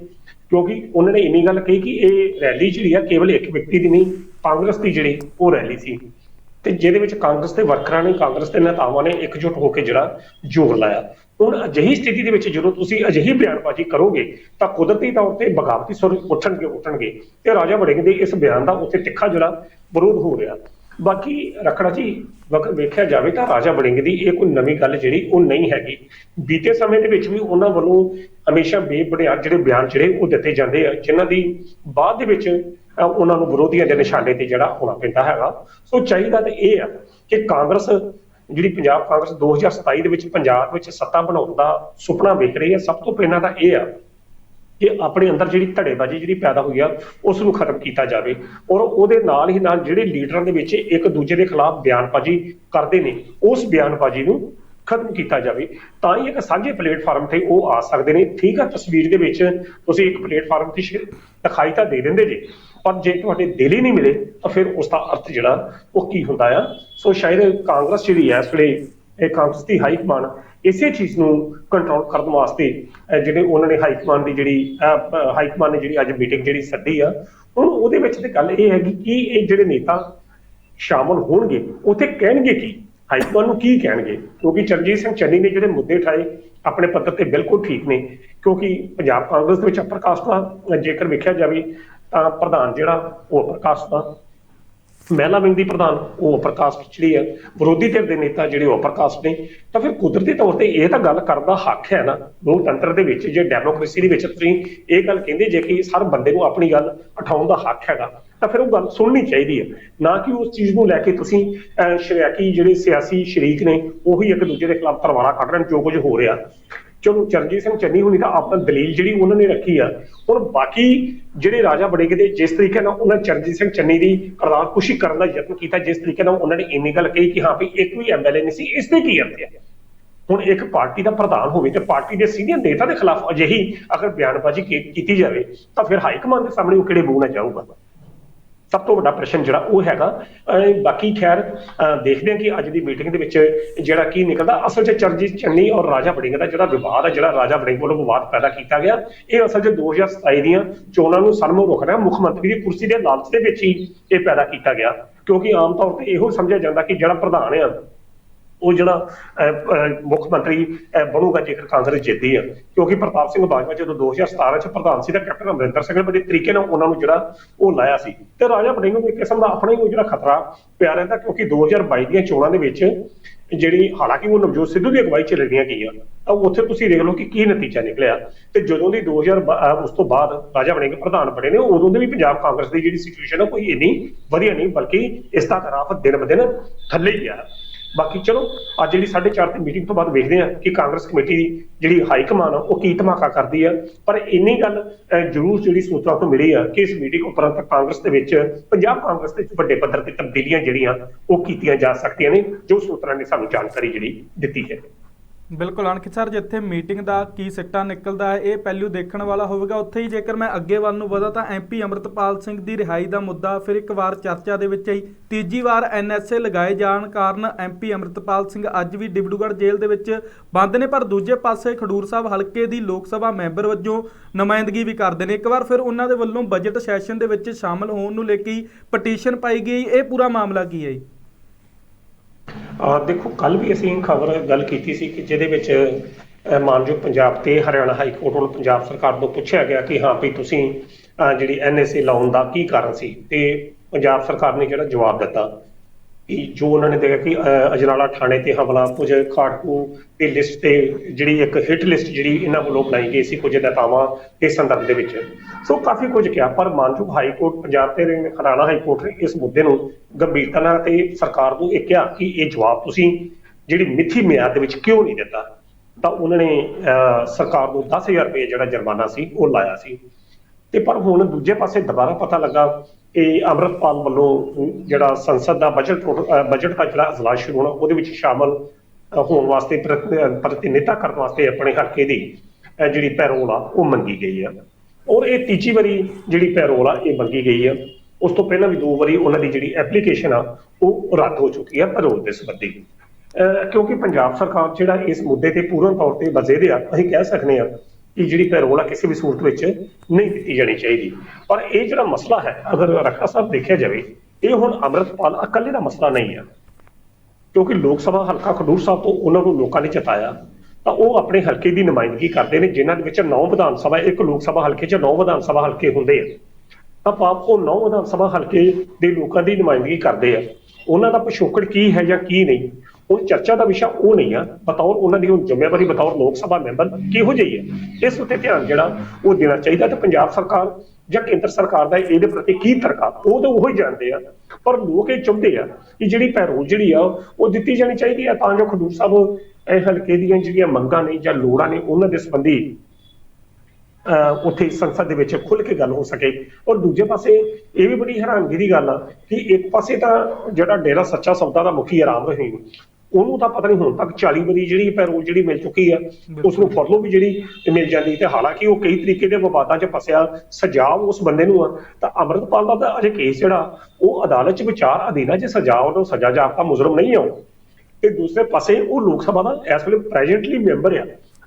ਕਿਉਂਕਿ ਉਹਨਾਂ ਨੇ ਇੰਨੀ ਗੱਲ ਕਹੀ ਕਿ ਇਹ ਰੈਲੀ ਜਿਹੜੀ ਆ ਕੇਵਲ ਇੱਕ ਵਿਅਕਤੀ ਦੀ ਨਹੀਂ, ਕਾਂਗਰਸ ਦੀ ਜਿਹੜੀ ਉਹ ਰੈਲੀ ਸੀ। ਤੇ ਜਿਹਦੇ ਵਿੱਚ ਕਾਂਗਰਸ ਦੇ ਵਰਕਰਾਂ ਨੇ, ਕਾਂਗਰਸ ਦੇ ਨੇਤਾਵਾਂ ਨੇ ਇਕਜੁੱਟ ਹੋ ਕੇ ਜਿਹੜਾ ਜ਼ੋਰ ਲਾਇਆ। ਹੁਣ ਅਜਿਹੀ ਸਥਿਤੀ ਦੇ ਵਿੱਚ ਜਦੋਂ ਤੁਸੀਂ ਅਜਿਹੀ ਬਿਆਨਬਾਜ਼ੀ ਕਰੋਗੇ, ਤਾਂ ਕੁਦਰਤੀ ਤੌਰ ਤੇ ਬਗਾਵਤੀ ਸੁਰ ਉੱਠਣਗੇ ਉੱਠਣਗੇ। ਤੇ ਰਾਜਾ ਵੜਿੰਗ ਦੇ ਇਸ ਬਿਆਨ ਦਾ ਉੱਥੇ ਤਿੱਖਾ ਜਿਹੜਾ ਵਿਰੋਧ ਹੋ ਰਿਹਾ। ਬਾਕੀ ਰਖੜਾ ਜੀ ਵਕਤ ਵੇਖਿਆ ਜਾਵੇ ਤਾਂ ਰਾਜਾ ਵੜਿੰਗ ਦੀ ਇਹ ਕੋਈ ਨਵੀਂ ਗੱਲ ਜਿਹੜੀ ਉਹ ਨਹੀਂ ਹੈਗੀ। ਬੀਤੇ ਸਮੇਂ ਦੇ ਵਿੱਚ ਵੀ ਉਹਨਾਂ ਵੱਲੋਂ ਹਮੇਸ਼ਾ ਬੇਬੁਨਿਆਦ ਜਿਹੜੇ ਬਿਆਨ ਜਿਹੜੇ ਉਹ ਦਿੱਤੇ ਜਾਂਦੇ ਆ ਜਿਨ੍ਹਾਂ ਦੀ ਬਾਅਦ ਦੇ ਵਿੱਚ ਅਹ, ਉਹਨਾਂ ਨੂੰ ਵਿਰੋਧੀਆਂ ਦੇ ਨਿਸ਼ਾਨੇ ਤੇ ਜਿਹੜਾ ਹੋਣਾ ਪੈਂਦਾ ਹੈਗਾ। ਸੋ ਚਾਹੀਦਾ ਤਾਂ ਇਹ ਆ ਕਿ ਕਾਂਗਰਸ ਜਿਹੜੀ ਪੰਜਾਬ ਕਾਂਗਰਸ 2027 ਦੇ ਵਿੱਚ ਪੰਜਾਬ ਵਿੱਚ ਸੱਤਾ ਬਣਾਉਣ ਦਾ ਸੁਪਨਾ ਵੇਖ ਰਹੀ ਹੈ ਸਭ ਤੋਂ ਪਹਿਲਾਂ ਤਾਂ ਇਹ ਆ ਕਿ ਆਪਣੇ ਅੰਦਰ ਜਿਹੜੀ ਧੜੇਬਾਜ਼ੀ ਜਿਹੜੀ ਪੈਦਾ ਹੋਈ ਆ ਉਸ ਨੂੰ ਖਤਮ ਕੀਤਾ ਜਾਵੇ। ਔਰ ਉਹਦੇ ਨਾਲ ਹੀ ਨਾਲ ਜਿਹੜੇ ਲੀਡਰਾਂ ਦੇ ਵਿੱਚ ਇੱਕ ਦੂਜੇ ਦੇ ਖਿਲਾਫ ਬਿਆਨਬਾਜ਼ੀ ਕਰਦੇ ਨੇ, ਉਸ ਬਿਆਨਬਾਜ਼ੀ ਨੂੰ ਖਤਮ ਕੀਤਾ ਜਾਵੇ। ਤਾਂ ਹੀ ਇੱਕ ਸਾਂਝੇ ਪਲੇਟਫਾਰਮ ਤੇ ਉਹ ਆ ਸਕਦੇ ਨੇ। ਠੀਕ ਆ, ਤਸਵੀਰ ਦੇ ਵਿੱਚ ਤੁਸੀਂ ਇੱਕ ਪਲੇਟਫਾਰਮ ਤੇ ਦਿਖਾਈ ਤਾਂ ਦੇ ਦਿੰਦੇ ਜੇ, ਪਰ ਜੇ ਤੁਹਾਡੇ ਦਿਲ ਹੀ ਨਹੀਂ ਮਿਲੇ, ਤਾਂ ਫਿਰ ਉਸ ਦਾ ਅਰਥ ਜਿਹੜਾ, ਉਹ ਕੀ ਹੁੰਦਾ ਆ? ਸੋ ਸ਼ਾਇਦ ਕਾਂਗਰਸ ਜਿਹੜੀ ਹੈ ਇਸ ਵੇਲੇ ਕਾਂਗਰਸ ਦੀ ਹਾਈ ਕਮਾਨ ਇਸੇ ਚੀਜ਼ ਨੂੰ ਕੰਟਰੋਲ ਕਰਨ ਵਾਸਤੇ ਜਿਹੜੇ ਉਹਨਾਂ ਨੇ ਹਾਈ ਕਮਾਨ ਦੀ ਜਿਹੜੀ ਹਾਈ ਕਮਾਨ ਨੇ ਜਿਹੜੀ ਅੱਜ ਮੀਟਿੰਗ ਜਿਹੜੀ ਸੱਦੀ ਆ, ਹੁਣ ਉਹਦੇ ਵਿੱਚ ਤੇ ਗੱਲ ਇਹ ਹੈਗੀ ਕਿ ਇਹ ਜਿਹੜੇ ਨੇਤਾ ਸ਼ਾਮਲ ਹੋਣਗੇ, ਉੱਥੇ ਕਹਿਣਗੇ ਕੀ? ਹਾਈ ਕਮਾਨ ਨੂੰ ਕੀ ਕਹਿਣਗੇ? ਕਿਉਂਕਿ ਚਰਨਜੀਤ ਸਿੰਘ ਚੰਨੀ ਨੇ ਜਿਹੜੇ ਮੁੱਦੇ ਉਠਾਏ, ਆਪਣੇ ਪੱਧਰ ਤੇ ਬਿਲਕੁਲ ਠੀਕ ਨੇ, ਕਿਉਂਕਿ ਪੰਜਾਬ ਕਾਂਗਰਸ ਦੇ ਵਿੱਚ ਪ੍ਰਕਾਸ਼ ਦਾ ਜੇਕਰ ਵੇਖਿਆ ਜਾਵੇ ਤਾਂ ਪ੍ਰਧਾਨ ਜਿਹੜਾ ਉਹ ਪ੍ਰਕਾਸ਼ ਦਾ। ਮਹਿਲਾ ਵਿੰਗ ਦੀ ਪ੍ਰਧਾਨ ਉਹ ਅੱਪਰ ਕਾਸਟ ਜਿਹੜੀ ਆ ਵਿਰੋਧੀ ਧਿਰ ਦੇ ਨੇਤਾ ਜਿਹੜੇ ਉਹ ਪ੍ਰਕਾਸ਼ ਨੇ ਤਾਂ ਫਿਰ ਕੁਦਰਤੀ ਤੌਰ ਤੇ ਇਹ ਤਾਂ ਗੱਲ ਕਰਨ ਦਾ ਹੱਕ ਹੈ ਨਾ ਲੋਕਤੰਤਰ ਦੇ ਵਿੱਚ ਜੇ ਡੈਮੋਕ੍ਰੇਸੀ ਦੇ ਵਿੱਚ ਤੁਸੀਂ ਇਹ ਗੱਲ ਕਹਿੰਦੇ ਜੇ ਕਿ ਹਰ ਬੰਦੇ ਨੂੰ ਆਪਣੀ ਗੱਲ ਉਠਾਉਣ ਦਾ ਹੱਕ ਹੈਗਾ ਤਾਂ ਫਿਰ ਉਹ ਗੱਲ ਸੁਣਨੀ ਚਾਹੀਦੀ ਹੈ। ਨਾ ਕਿ ਉਸ ਚੀਜ਼ ਨੂੰ ਲੈ ਕੇ ਤੁਸੀਂ ਅਹ, ਸ਼ਰਿਆਕੀ ਜਿਹੜੇ ਸਿਆਸੀ ਸ਼ਰੀਕ ਨੇ ਉਹੀ ਇੱਕ ਦੂਜੇ ਦੇ ਖਿਲਾਫ ਤਰਵਾਰਾ ਕੱਢ ਰਹੇ ਨੇ ਜੋ ਕੁਝ ਹੋ ਰਿਹਾ। ਚਲੋ ਚਰਨਜੀਤ ਸਿੰਘ ਚੰਨੀ ਹੁਣੀ ਤਾਂ ਆਪਣਾ ਦਲੀਲ ਜਿਹੜੀ ਉਹਨਾਂ ਨੇ ਰੱਖੀ ਆ। ਹੁਣ ਬਾਕੀ ਜਿਹੜੇ ਰਾਜਾ ਬੜੇਗੇ ਦੇ ਜਿਸ ਤਰੀਕੇ ਨਾਲ ਉਹਨਾਂ ਚਰਨਜੀਤ ਸਿੰਘ ਚੰਨੀ ਦੀ ਕਰਦਾਰ ਖੁਸ਼ੀ ਕਰਨ ਦਾ ਯਤਨ ਕੀਤਾ, ਜਿਸ ਤਰੀਕੇ ਨਾਲ ਉਹਨਾਂ ਨੇ ਇੰਨੀ ਗੱਲ ਕਹੀ ਕਿ ਹਾਂ ਵੀ ਇੱਕ ਵੀ ਐਮਐਲਏ ਨਹੀਂ ਸੀ, ਇਸ ਤੇ ਕੀ ਅਰਥ ਹੈ? ਹੁਣ ਇੱਕ ਪਾਰਟੀ ਦਾ ਪ੍ਰਧਾਨ ਹੋਵੇ ਤੇ ਪਾਰਟੀ ਦੇ ਸੀਨੀਅਰ ਨੇਤਾ ਦੇ ਖਿਲਾਫ ਅਜਿਹੀ ਅਗਰ ਬਿਆਨਬਾਜ਼ੀ ਕੀਤੀ ਜਾਵੇ, ਤਾਂ ਫਿਰ ਹਾਈ ਕਮਾਂਡ ਦੇ ਸਾਹਮਣੇ ਉਹ ਕਿਹੜੇ ਮੂੰਹ ਨਾਲ ਜਾਊਗਾ? ਸਭ ਤੋਂ ਵੱਡਾ ਪ੍ਰਸ਼ਨ ਜਿਹੜਾ ਉਹ ਹੈਗਾ ਬਾਕੀ ਖੈਰ, ਅਹ, ਦੇਖਦੇ ਹਾਂ ਕਿ ਅੱਜ ਦੀ ਮੀਟਿੰਗ ਦੇ ਵਿੱਚ ਜਿਹੜਾ ਕੀ ਨਿਕਲਦਾ। ਅਸਲ 'ਚ ਚਰਨਜੀਤ ਚੰਨੀ ਔਰ ਰਾਜਾ ਵੜਿੰਗ ਦਾ ਜਿਹੜਾ ਵਿਵਾਦ ਹੈ, ਜਿਹੜਾ ਰਾਜਾ ਵੜਿੰਗ ਵੱਲੋਂ ਵਿਵਾਦ ਪੈਦਾ ਕੀਤਾ ਗਿਆ, ਇਹ ਅਸਲ 'ਚ 2027 ਦੀਆਂ ਚੋਣਾਂ ਨੂੰ ਸਨਮੁਖ ਰੁਕ ਰਿਹਾ। ਮੁੱਖ ਮੰਤਰੀ ਦੀ ਕੁਰਸੀ ਦੇ ਲਾਲਚ ਦੇ ਵਿੱਚ ਹੀ ਇਹ ਪੈਦਾ ਕੀਤਾ ਗਿਆ। ਕਿਉਂਕਿ ਆਮ ਤੌਰ ਤੇ ਇਹੋ ਸਮਝਿਆ ਜਾਂਦਾ ਕਿ ਜਿਹੜਾ ਪ੍ਰਧਾਨ ਆ ਉਹ ਜਿਹੜਾ ਅਹ, ਅਹ, ਮੁੱਖ ਮੰਤਰੀ ਅਹ, ਬਣੂਗਾ ਜੇਕਰ ਕਾਂਗਰਸ ਜਿੱਤਦੀ ਆ। ਕਿਉਂਕਿ ਪ੍ਰਤਾਪ ਸਿੰਘ ਬਾਜਵਾ ਜਦੋਂ 2017 ਚ ਪ੍ਰਧਾਨ ਸੀ ਤਾਂ ਕੈਪਟਨ ਅਮਰਿੰਦਰ ਸਿੰਘ ਨੇ ਬੜੇ ਤਰੀਕੇ ਨਾਲ ਉਹਨਾਂ ਨੂੰ ਜਿਹੜਾ ਉਹ ਲਾਇਆ ਸੀ। ਤੇ ਰਾਜਾ ਬੜਿੰਗ ਨੂੰ ਇੱਕ ਕਿਸਮ ਦਾ ਆਪਣਾ ਹੀ ਉਹ ਜਿਹੜਾ ਖਤਰਾ ਪਿਆ ਰਹਿੰਦਾ ਕਿਉਂਕਿ 2022 ਦੀਆਂ ਚੋਣਾਂ ਦੇ ਵਿੱਚ ਜਿਹੜੀ ਹਾਲਾਂਕਿ ਉਹ ਨਵਜੋਤ ਸਿੱਧੂ ਦੀ ਅਗਵਾਈ ਚ ਲੜੀਆਂ ਗਈਆਂ। ਤਾਂ ਉੱਥੇ ਤੁਸੀਂ ਦੇਖ ਲਓ ਕਿ ਕੀ ਨਤੀਜਾ ਨਿਕਲਿਆ। ਤੇ ਜਦੋਂ ਦੀ 2000 ਬ- ਉਸ ਤੋਂ ਬਾਅਦ ਰਾਜਾ ਵੜਿੰਗ ਪ੍ਰਧਾਨ ਬਣੇ ਨੇ ਉਦੋਂ ਦੇ ਵੀ ਪੰਜਾਬ ਕਾਂਗਰਸ ਦੀ ਜਿਹੜੀ ਸਿਚੁਏਸ਼ਨ ਹੈ ਕੋਈ ਇੰਨੀ ਵਧੀਆ ਨਹੀਂ ਬਲਕਿ ਇਸ ਦਾ ਗ੍ਰਾਫ ਦਿਨ ਬ ਦਿਨ ਥੱਲੇ ਹੀ ਗਿਆ ਬਾਕੀ ਚਲੋ ਅੱਜ ਜਿਹੜੀ 4:30 ਤੇ ਮੀਟਿੰਗ ਤੋਂ ਬਾਅਦ ਵੇਖਦੇ ਆ ਕਿ ਕਾਂਗਰਸ ਕਮੇਟੀ ਦੀ ਜਿਹੜੀ ਹਾਈ ਕਮਾਨ ਆ ਉਹ ਕੀ ਧਮਾਕਾ ਕਰਦੀ ਆ। ਪਰ ਇੰਨੀ ਗੱਲ ਅਹ, ਜ਼ਰੂਰ ਜਿਹੜੀ ਸੂਤਰਾਂ ਤੋਂ ਮਿਲੀ ਆ ਕਿ ਇਸ ਮੀਟਿੰਗ ਉਪਰੰਤ ਕਾਂਗਰਸ ਦੇ ਵਿੱਚ ਪੰਜਾਬ ਕਾਂਗਰਸ ਦੇ ਵਿੱਚ ਵੱਡੇ ਪੱਧਰ ਤੇ ਤਬਦੀਲੀਆਂ ਜਿਹੜੀਆਂ ਉਹ ਕੀਤੀਆਂ ਜਾ ਸਕਦੀਆਂ ਨੇ ਜੋ ਸੂਤਰਾਂ ਨੇ ਸਾਨੂੰ ਜਾਣਕਾਰੀ ਜਿਹੜੀ ਦਿੱਤੀ ਹੈ। ਬਿਲਕੁਲ ਅਣਖ ਸਰ, ਜਿੱਥੇ ਮੀਟਿੰਗ ਦਾ ਕੀ ਸਿੱਟਾ ਨਿਕਲਦਾ ਹੈ, ਇਹ ਪਹਿਲੂ ਦੇਖਣ ਵਾਲਾ ਹੋਵੇਗਾ। ਉੱਥੇ ਹੀ ਜੇਕਰ ਮੈਂ ਅੱਗੇ ਵੱਲ ਨੂੰ ਵਧਾ ਤਾਂ ਐਮਪੀ ਅਮਰਤਪਾਲ ਸਿੰਘ ਦੀ ਰਿਹਾਈ ਦਾ ਮੁੱਦਾ ਫਿਰ ਇੱਕ ਵਾਰ ਚਰਚਾ ਦੇ ਵਿੱਚ ਆਈ ਤੀਜੀ ਵਾਰ ਐਨਐਸਏ ਲਗਾਏ ਜਾਣ ਕਾਰਨ ਐਮਪੀ ਅਮਰਤਪਾਲ ਸਿੰਘ ਅੱਜ ਵੀ ਡਿਬੜੂਗੜ੍ਹ ਜੇਲ੍ਹ ਦੇ ਵਿੱਚ ਬੰਦ ਨੇ, ਪਰ ਦੂਜੇ ਪਾਸੇ ਖਡੂਰ ਸਾਹਿਬ ਹਲਕੇ ਦੀ ਲੋਕ ਸਭਾ ਮੈਂਬਰ ਵਜੋਂ ਨੁਮਾਇੰਦਗੀ ਵੀ ਕਰਦੇ ਨੇ। ਇੱਕ ਵਾਰ ਫਿਰ ਉਹਨਾਂ ਦੇ ਵੱਲੋਂ ਬਜਟ ਸੈਸ਼ਨ ਦੇ ਵਿੱਚ ਸ਼ਾਮਲ ਹੋਣ ਨੂੰ ਲੈ ਕੇ ਪਟੀਸ਼ਨ ਪਾਈ ਗਈ। ਇਹ ਪੂਰਾ ਮਾਮਲਾ ਕੀ ਹੈ ਜੀ? ਦੇਖੋ ਕੱਲ ਵੀ ਅਸੀਂ ਖਬਰ ਗੱਲ ਕੀਤੀ ਸੀ ਕਿ ਜਿਹਦੇ ਵਿੱਚ ਮਾਨਯੋਗ ਪੰਜਾਬ ਤੇ ਹਰਿਆਣਾ ਹਾਈ ਕੋਰਟ ਵੱਲੋਂ ਪੰਜਾਬ ਸਰਕਾਰ ਤੋਂ ਪੁੱਛਿਆ ਗਿਆ ਕਿ ਹਾਂ ਵੀ ਤੁਸੀਂ, ਅਹ ਜਿਹੜੀ ਐਨਐਸਏ ਲਾਉਣ ਦਾ ਕੀ ਕਾਰਨ ਸੀ ਤੇ ਪੰਜਾਬ ਸਰਕਾਰ ਨੇ ਜਿਹੜਾ ਜਵਾਬ ਦਿੱਤਾ। ਕਿ ਜੋ ਉਹਨਾਂ ਨੇ ਦੇਖਿਆ ਕਿ ਅਹ, ਅਜਨਾਲਾ ਥਾਣੇ ਤੇ ਹਮਲਾ ਕੁਝ ਖਾੜਕੂ ਦੀ ਲਿਸਟ ਤੇ ਜਿਹੜੀ ਇੱਕ ਹਿੱਟ ਲਿਸਟ ਜਿਹੜੀ ਇਹਨਾਂ ਵੱਲੋਂ ਬਣਾਈ ਗਈ ਸੀ ਕੁਝ ਨੇਤਾਵਾਂ ਦੇ ਸੰਦਰਭ ਦੇ ਵਿੱਚ। ਸੋ ਕਾਫੀ ਕੁਝ ਕਿਹਾ ਪਰ ਮਾਨਯੋਗ ਹਾਈ ਕੋਰਟ ਪੰਜਾਬ ਤੇ ਹਰਿਆਣਾ ਹਾਈ ਕੋਰਟ ਨੇ ਇਸ ਮੁੱਦੇ ਨੂੰ ਗੰਭੀਰਤਾ ਨਾਲ ਤੇ ਸਰਕਾਰ ਨੂੰ ਇਹ ਕਿਹਾ ਕਿ ਇਹ ਜਵਾਬ ਤੁਸੀਂ ਜਿਹੜੀ ਮਿੱਥੀ ਮਿਆਦ ਦੇ ਵਿੱਚ ਕਿਉਂ ਨਹੀਂ ਦਿੱਤਾ? ਤਾਂ ਉਹਨਾਂ ਨੇ ਅਹ, ਸਰਕਾਰ ਨੂੰ 10000 ਰੁਪਏ ਜਿਹੜਾ ਜੁਰਮਾਨਾ ਸੀ ਉਹ ਲਾਇਆ ਸੀ। ਤੇ ਪਰ ਹੁਣ ਦੂਜੇ ਪਾਸੇ ਦੁਬਾਰਾ ਪਤਾ ਲੱਗਾ ਇਹ ਅੰਮ੍ਰਿਤਪਾਲ ਵੱਲੋਂ ਜਿਹੜਾ ਸੰਸਦ ਦਾ ਬਜਟ ਬਜਟ ਦਾ ਜਿਹੜਾ ਅਜਲਾਸ ਸ਼ੁਰੂ ਹੋਣਾ, ਉਹਦੇ ਵਿੱਚ ਸ਼ਾਮਲ ਹੋਣ ਵਾਸਤੇ ਪ੍ਰਤੀ- ਪ੍ਰਤੀਨਿਧਤਾ ਕਰਨ ਵਾਸਤੇ ਆਪਣੇ ਹਲਕੇ ਦੀ ਜਿਹੜੀ ਪੈਰੋਲ ਆ, ਉਹ ਮੰਗੀ ਗਈ ਆ। ਔਰ ਇਹ ਤੀਜੀ ਵਾਰੀ ਜਿਹੜੀ ਪੈਰੋਲ ਆ, ਇਹ ਮੰਗੀ ਗਈ ਆ। ਉਸ ਤੋਂ ਪਹਿਲਾਂ ਵੀ ਦੋ ਵਾਰੀ ਉਹਨਾਂ ਦੀ ਜਿਹੜੀ ਐਪਲੀਕੇਸ਼ਨ ਆ, ਉਹ ਰੱਦ ਹੋ ਚੁੱਕੀ ਆ ਪੈਰੋਲ ਦੇ ਸੰਬੰਧੀ। ਕਿਉਂਕਿ ਪੰਜਾਬ ਸਰਕਾਰ ਜਿਹੜਾ ਇਸ ਮੁੱਦੇ ਤੇ ਪੂਰਨ ਤੌਰ ਤੇ ਵਜ਼ੇਰੇ ਆ, ਅਸੀਂ ਕਹਿ ਸਕਦੇ ਆ ਕਿ ਜਿਹੜੀ ਪੈਰੋਲ ਆ ਕਿਸੇ ਵੀ ਸੂਰਤ ਵਿੱਚ ਨਹੀਂ ਦਿੱਤੀ ਜਾਣੀ ਚਾਹੀਦੀ। ਪਰ ਇਹ ਜਿਹੜਾ ਮਸਲਾ ਹੈ, ਅਗਰ ਰੱਖਾ ਸਾਹਿਬ ਦੇਖਿਆ ਜਾਵੇ, ਇਹ ਹੁਣ ਅੰਮ੍ਰਿਤਪਾਲ ਇਕੱਲੇ ਦਾ ਮਸਲਾ ਨਹੀਂ ਆ। ਕਿਉਂਕਿ ਲੋਕ ਸਭਾ ਹਲਕਾ ਖਡੂਰ ਸਾਹਿਬ ਤੋਂ ਉਹਨਾਂ ਨੂੰ ਲੋਕਾਂ ਨੇ ਚਤਾਇਆ, ਤਾਂ ਉਹ ਆਪਣੇ ਹਲਕੇ ਦੀ ਨੁਮਾਇੰਦਗੀ ਕਰਦੇ ਨੇ, ਜਿਨ੍ਹਾਂ ਦੇ ਵਿੱਚ 9 ਵਿਧਾਨ ਸਭਾ, ਇੱਕ ਲੋਕ ਸਭਾ ਹਲਕੇ 'ਚ 9 ਵਿਧਾਨ ਸਭਾ ਹਲਕੇ ਹੁੰਦੇ ਆ। ਤਾਂ ਪਾਪ ਉਹ 9 ਵਿਧਾਨ ਸਭਾ ਹਲਕੇ ਦੇ ਲੋਕਾਂ ਦੀ ਨੁਮਾਇੰਦਗੀ ਕਰਦੇ ਆ। ਉਹਨਾਂ ਦਾ ਪਿਛੋਕੜ ਕੀ ਹੈ ਜਾਂ ਕੀ ਨਹੀਂ? ਉਹ ਚਰਚਾ ਦਾ ਵਿਸ਼ਾ ਉਹ ਨਹੀਂ ਆ। ਬਤੌਰ ਉਹਨਾਂ ਦੀ ਹੁਣ ਜ਼ਿੰਮੇਵਾਰੀ ਬਤੌਰ ਲੋਕ ਸਭਾ ਮੈਂਬਰ ਕਿਹੋ ਜਿਹੀ ਹੈ? ਇਸ ਉੱਤੇ ਧਿਆਨ ਜਿਹੜਾ ਉਹ ਦੇਣਾ ਚਾਹੀਦਾ ਤੇ ਪੰਜਾਬ ਸਰਕਾਰ ਜਾਂ ਕੇਂਦਰ ਸਰਕਾਰ ਦਾ ਇਹਦੇ ਪ੍ਰਤੀ ਕੀ ਤਰਕਾ? ਉਹ ਤਾਂ ਉਹੀ ਜਾਣਦੇ ਆ। ਪਰ ਲੋਕ ਇਹ ਚਾਹੁੰਦੇ ਆ ਕਿ ਜਿਹੜੀ ਪੈਰੋਲ ਜਿਹੜੀ ਆ, ਉਹ ਦਿੱਤੀ ਜਾਣੀ ਚਾਹੀਦੀ ਆ ਤਾਂ ਜੋ ਖਡੂਰ ਸਾਹਿਬ ਇਹ ਹਲਕੇ ਦੀਆਂ ਜਿਹੜੀਆਂ ਮੰਗਾਂ ਨੇ ਜਾਂ ਲੋੜਾਂ ਨੇ ਉਹਨਾਂ ਦੇ ਸੰਬੰਧੀ, ਅਹ ਉੱਥੇ ਸੰਸਦ ਦੇ ਵਿੱਚ ਖੁੱਲ ਕੇ ਗੱਲ ਹੋ ਸਕੇ। ਔਰ ਦੂਜੇ ਪਾਸੇ ਇਹ ਵੀ ਬੜੀ ਹੈਰਾਨਗੀ ਦੀ ਗੱਲ ਆ ਕਿ ਇੱਕ ਪਾਸੇ ਤਾਂ ਜਿਹੜਾ ਡੇਰਾ ਸੱਚਾ ਸੌਦਾ ਦਾ ਮੁਖੀ ਆਰਾਮ ਰਹੀਮ ਉਹਨੂੰ ਤਾਂ ਪਤਾ ਨਹੀਂ ਹੁਣ ਤੱਕ 40 ਵਾਰੀ ਜਿਹੜੀ ਪੈਰੋਲ ਜਿਹੜੀ ਮਿਲ ਚੁੱਕੀ ਆ ਉਸ ਨੂੰ ਫਰਲੋ ਵੀ ਜਿਹੜੀ ਮਿਲ ਜਾਂਦੀ ਤੇ ਹਾਲਾਂਕਿ ਉਹ ਕਈ ਤਰੀਕੇ ਦੇ ਵਿਵਾਦਾਂ 'ਚ ਫਸਿਆ ਸਜ਼ਾ ਉਸ ਬੰਦੇ ਨੂੰ ਆ। ਤਾਂ ਅੰਮ੍ਰਿਤਪਾਲ ਦਾ ਤਾਂ ਅਜੇ ਕੇਸ ਜਿਹੜਾ ਉਹ ਅਦਾਲਤ 'ਚ ਵਿਚਾਰ ਅਧੀਨ ਆ ਜੇ ਸਜ਼ਾ ਉਹਨੂੰ ਸਜ਼ਾ ਜਾਪਤਾ ਮੁਜਰਮ ਨਹੀਂ ਆਉ ਤੇ ਦੂਸਰੇ ਪਾਸੇ ਉਹ ਲੋਕ ਸਭਾ ਦਾ ਇਸ ਵੇਲੇ ਪ੍ਰੈਜ਼ੈਂਟਲੀ ਮੈਂਬਰ ਆ।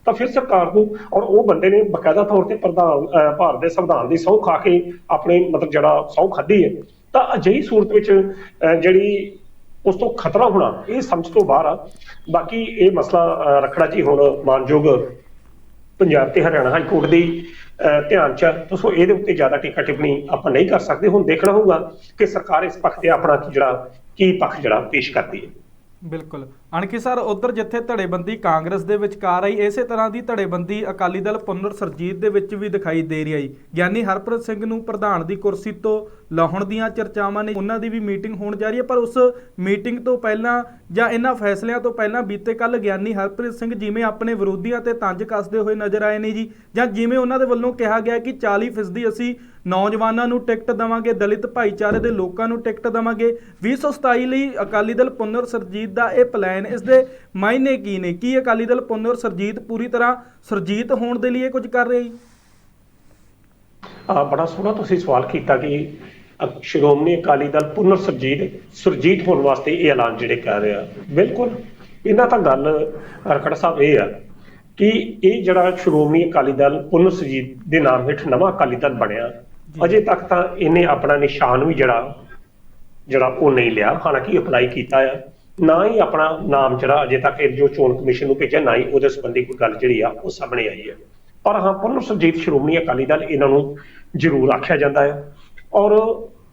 ਤਾਂ ਫਿਰ ਸਰਕਾਰ ਨੂੰ ਔਰ ਉਹ ਬੰਦੇ ਨੇ ਬਕਾਇਦਾ ਤੌਰ ਤੇ ਪ੍ਰਧਾਨ ਭਾਰਤ ਦੇ ਸੰਵਿਧਾਨ ਦੀ ਸਹੁੰ ਖਾ ਕੇ ਆਪਣੇ ਮਤਲਬ ਜਿਹੜਾ ਸਹੁੰ ਖਾਧੀ ਹੈ ਤਾਂ ਅਜਿਹੀ ਸੂਰਤ ਵਿੱਚ ਜਿਹੜੀ ਉਸ ਤੋਂ ਖਤਰਾ ਹੋਣਾ, ਇਹ ਸਮਝ ਤੋਂ ਬਾਹਰ ਆ। ਬਾਕੀ ਇਹ ਮਸਲਾ, ਅਹ ਰੱਖਣਾ ਜੀ, ਹੁਣ ਮਾਨਯੋਗ ਪੰਜਾਬ ਤੇ ਹਰਿਆਣਾ ਹਾਈ ਕੋਰਟ ਦੀ, ਅਹ, ਧਿਆਨ ਚ ਆ। ਇਹਦੇ ਉੱਤੇ ਜ਼ਿਆਦਾ ਟੀਕਾ ਟਿੱਪਣੀ ਆਪਾਂ ਨਹੀਂ ਕਰ ਸਕਦੇ, ਹੁਣ ਦੇਖਣਾ ਹੋਊਗਾ ਕਿ ਸਰਕਾਰ ਇਸ ਪੱਖ ਤੇ ਆਪਣਾ ਜਿਹੜਾ, ਕੀ ਪੱਖ ਜਿਹੜਾ ਪੇਸ਼ ਕਰਦੀ ਹੈ। ਬਿਲਕੁਲ। ਅਣਖੀ ਸਰ, ਉਧਰ ਜਿੱਥੇ ਧੜੇਬੰਦੀ ਕਾਂਗਰਸ ਦੇ ਵਿਚਕਾਰ ਆਈ, ਇਸੇ ਤਰ੍ਹਾਂ ਦੀ ਧੜੇਬੰਦੀ ਅਕਾਲੀ ਦਲ ਪੁਨਰ ਸਰਜੀਤ ਦੇ ਵਿੱਚ ਵੀ ਦਿਖਾਈ ਦੇ ਰਹੀ ਹੈ ਗਿਆਨੀ ਹਰਪ੍ਰੀਤ ਸਿੰਘ ਨੂੰ ਪ੍ਰਧਾਨ ਦੀ ਕੁਰਸੀ ਤੋਂ ਲਾਹੁਣ ਦੀਆਂ ਚਰਚਾਵਾਂ ਨੇ, ਉਹਨਾਂ ਦੀ ਵੀ ਮੀਟਿੰਗ ਹੋਣ ਜਾ ਰਹੀ ਹੈ, ਪਰ ਉਸ ਮੀਟਿੰਗ ਤੋਂ ਪਹਿਲਾਂ ਜਾਂ ਇਹਨਾਂ ਫੈਸਲਿਆਂ ਤੋਂ ਪਹਿਲਾਂ ਬੀਤੇ ਕੱਲ ਗਿਆਨੀ ਹਰਪ੍ਰੀਤ ਸਿੰਘ ਜਿਵੇਂ ਆਪਣੇ ਵਿਰੋਧੀਆਂ ਤੇ ਤੰਜ ਕੱਸਦੇ ਹੋਏ ਨਜ਼ਰ ਆਏ ਨੇ ਜੀ, ਜਾਂ ਜਿਵੇਂ ਉਹਨਾਂ ਦੇ ਵੱਲੋਂ ਕਿਹਾ ਗਿਆ ਕਿ 40% ਅਸੀਂ ਨੌਜਵਾਨਾਂ ਨੂੰ ਟਿਕਟ ਦੇਵਾਂਗੇ, ਦਲਿਤ ਭਾਈਚਾਰੇ ਦੇ ਲੋਕਾਂ ਨੂੰ ਟਿਕਟ ਦੇਵਾਂਗੇ। 2027 ਲਈ ਅਕਾਲੀ ਦਲ ਪੁਨਰ ਸਰਜੀਤ ਦਾ ਇਹ ਪਲਾਨ ਇਸ ਦੇ ਮਾਇਨੇ ਕੀ ਨੇ? ਕੀ ਅਕਾਲੀ ਦਲ ਪੁਨਰ ਸਰਜੀਤ ਪੂਰੀ ਤਰ੍ਹਾਂ ਸਰਜੀਤ ਹੋਣ ਦੇ ਲਈ ਇਹ ਕੁਝ ਕਰ ਰਿਹਾ ਜੀ? ਆ ਬੜਾ ਸੋਹਣਾ ਤੁਸੀਂ ਸਵਾਲ ਕੀਤਾ ਕਿ ਸ਼੍ਰੋਮਣੀ ਅਕਾਲੀ ਦਲ ਪੁਨਰ ਸਰਜੀਤ ਸੁਰਜੀਤ ਹੋਣ ਵਾਸਤੇ ਇਹ ਐਲਾਨ ਜਿਹੜੇ ਕਰ ਰਿਹਾ। ਬਿਲਕੁਲ। ਇਹਨਾਂ ਤਾਂ ਗੱਲ ਰਖੜ ਸਾਹਿਬ ਇਹ ਆ ਕਿ ਇਹ ਜਿਹੜਾ ਸ਼੍ਰੋਮਣੀ ਅਕਾਲੀ ਦਲ ਪੁਨਰ ਸਰਜੀਤ ਦੇ ਨਾਮ ਹੇਠ ਨਵਾਂ ਅਕਾਲੀ ਦਲ ਬਣਿਆ। ਅਜੇ ਤੱਕ ਤਾਂ ਇਹਨੇ ਆਪਣਾ ਨਿਸ਼ਾਨ ਵੀ ਜਿਹੜਾ ਜਿਹੜਾ ਉਹ ਨਹੀਂ ਲਿਆ। ਹਾਲਾਂਕਿ ਅਪਲਾਈ ਕੀਤਾ ਆ। ਨਾ ਹੀ ਆਪਣਾ ਨਾਮ ਜਿਹੜਾ ਅਜੇ ਤੱਕ ਇਹ ਜੋ ਚੋਣ ਕਮਿਸ਼ਨ ਨੂੰ ਭੇਜਿਆ, ਨਾ ਹੀ ਉਹਦੇ ਸੰਬੰਧੀ ਕੋਈ ਗੱਲ ਜਿਹੜੀ ਆ, ਉਹ ਸਾਹਮਣੇ ਆਈ ਹੈ ਪਰ ਹਾਂ ਪੁਨਰ ਸੁਰਜੀਤ ਸ਼੍ਰੋਮਣੀ ਅਕਾਲੀ ਦਲ ਇਹਨਾਂ ਨੂੰ ਜ਼ਰੂਰ ਆਖਿਆ ਜਾਂਦਾ ਹੈ। ਔਰ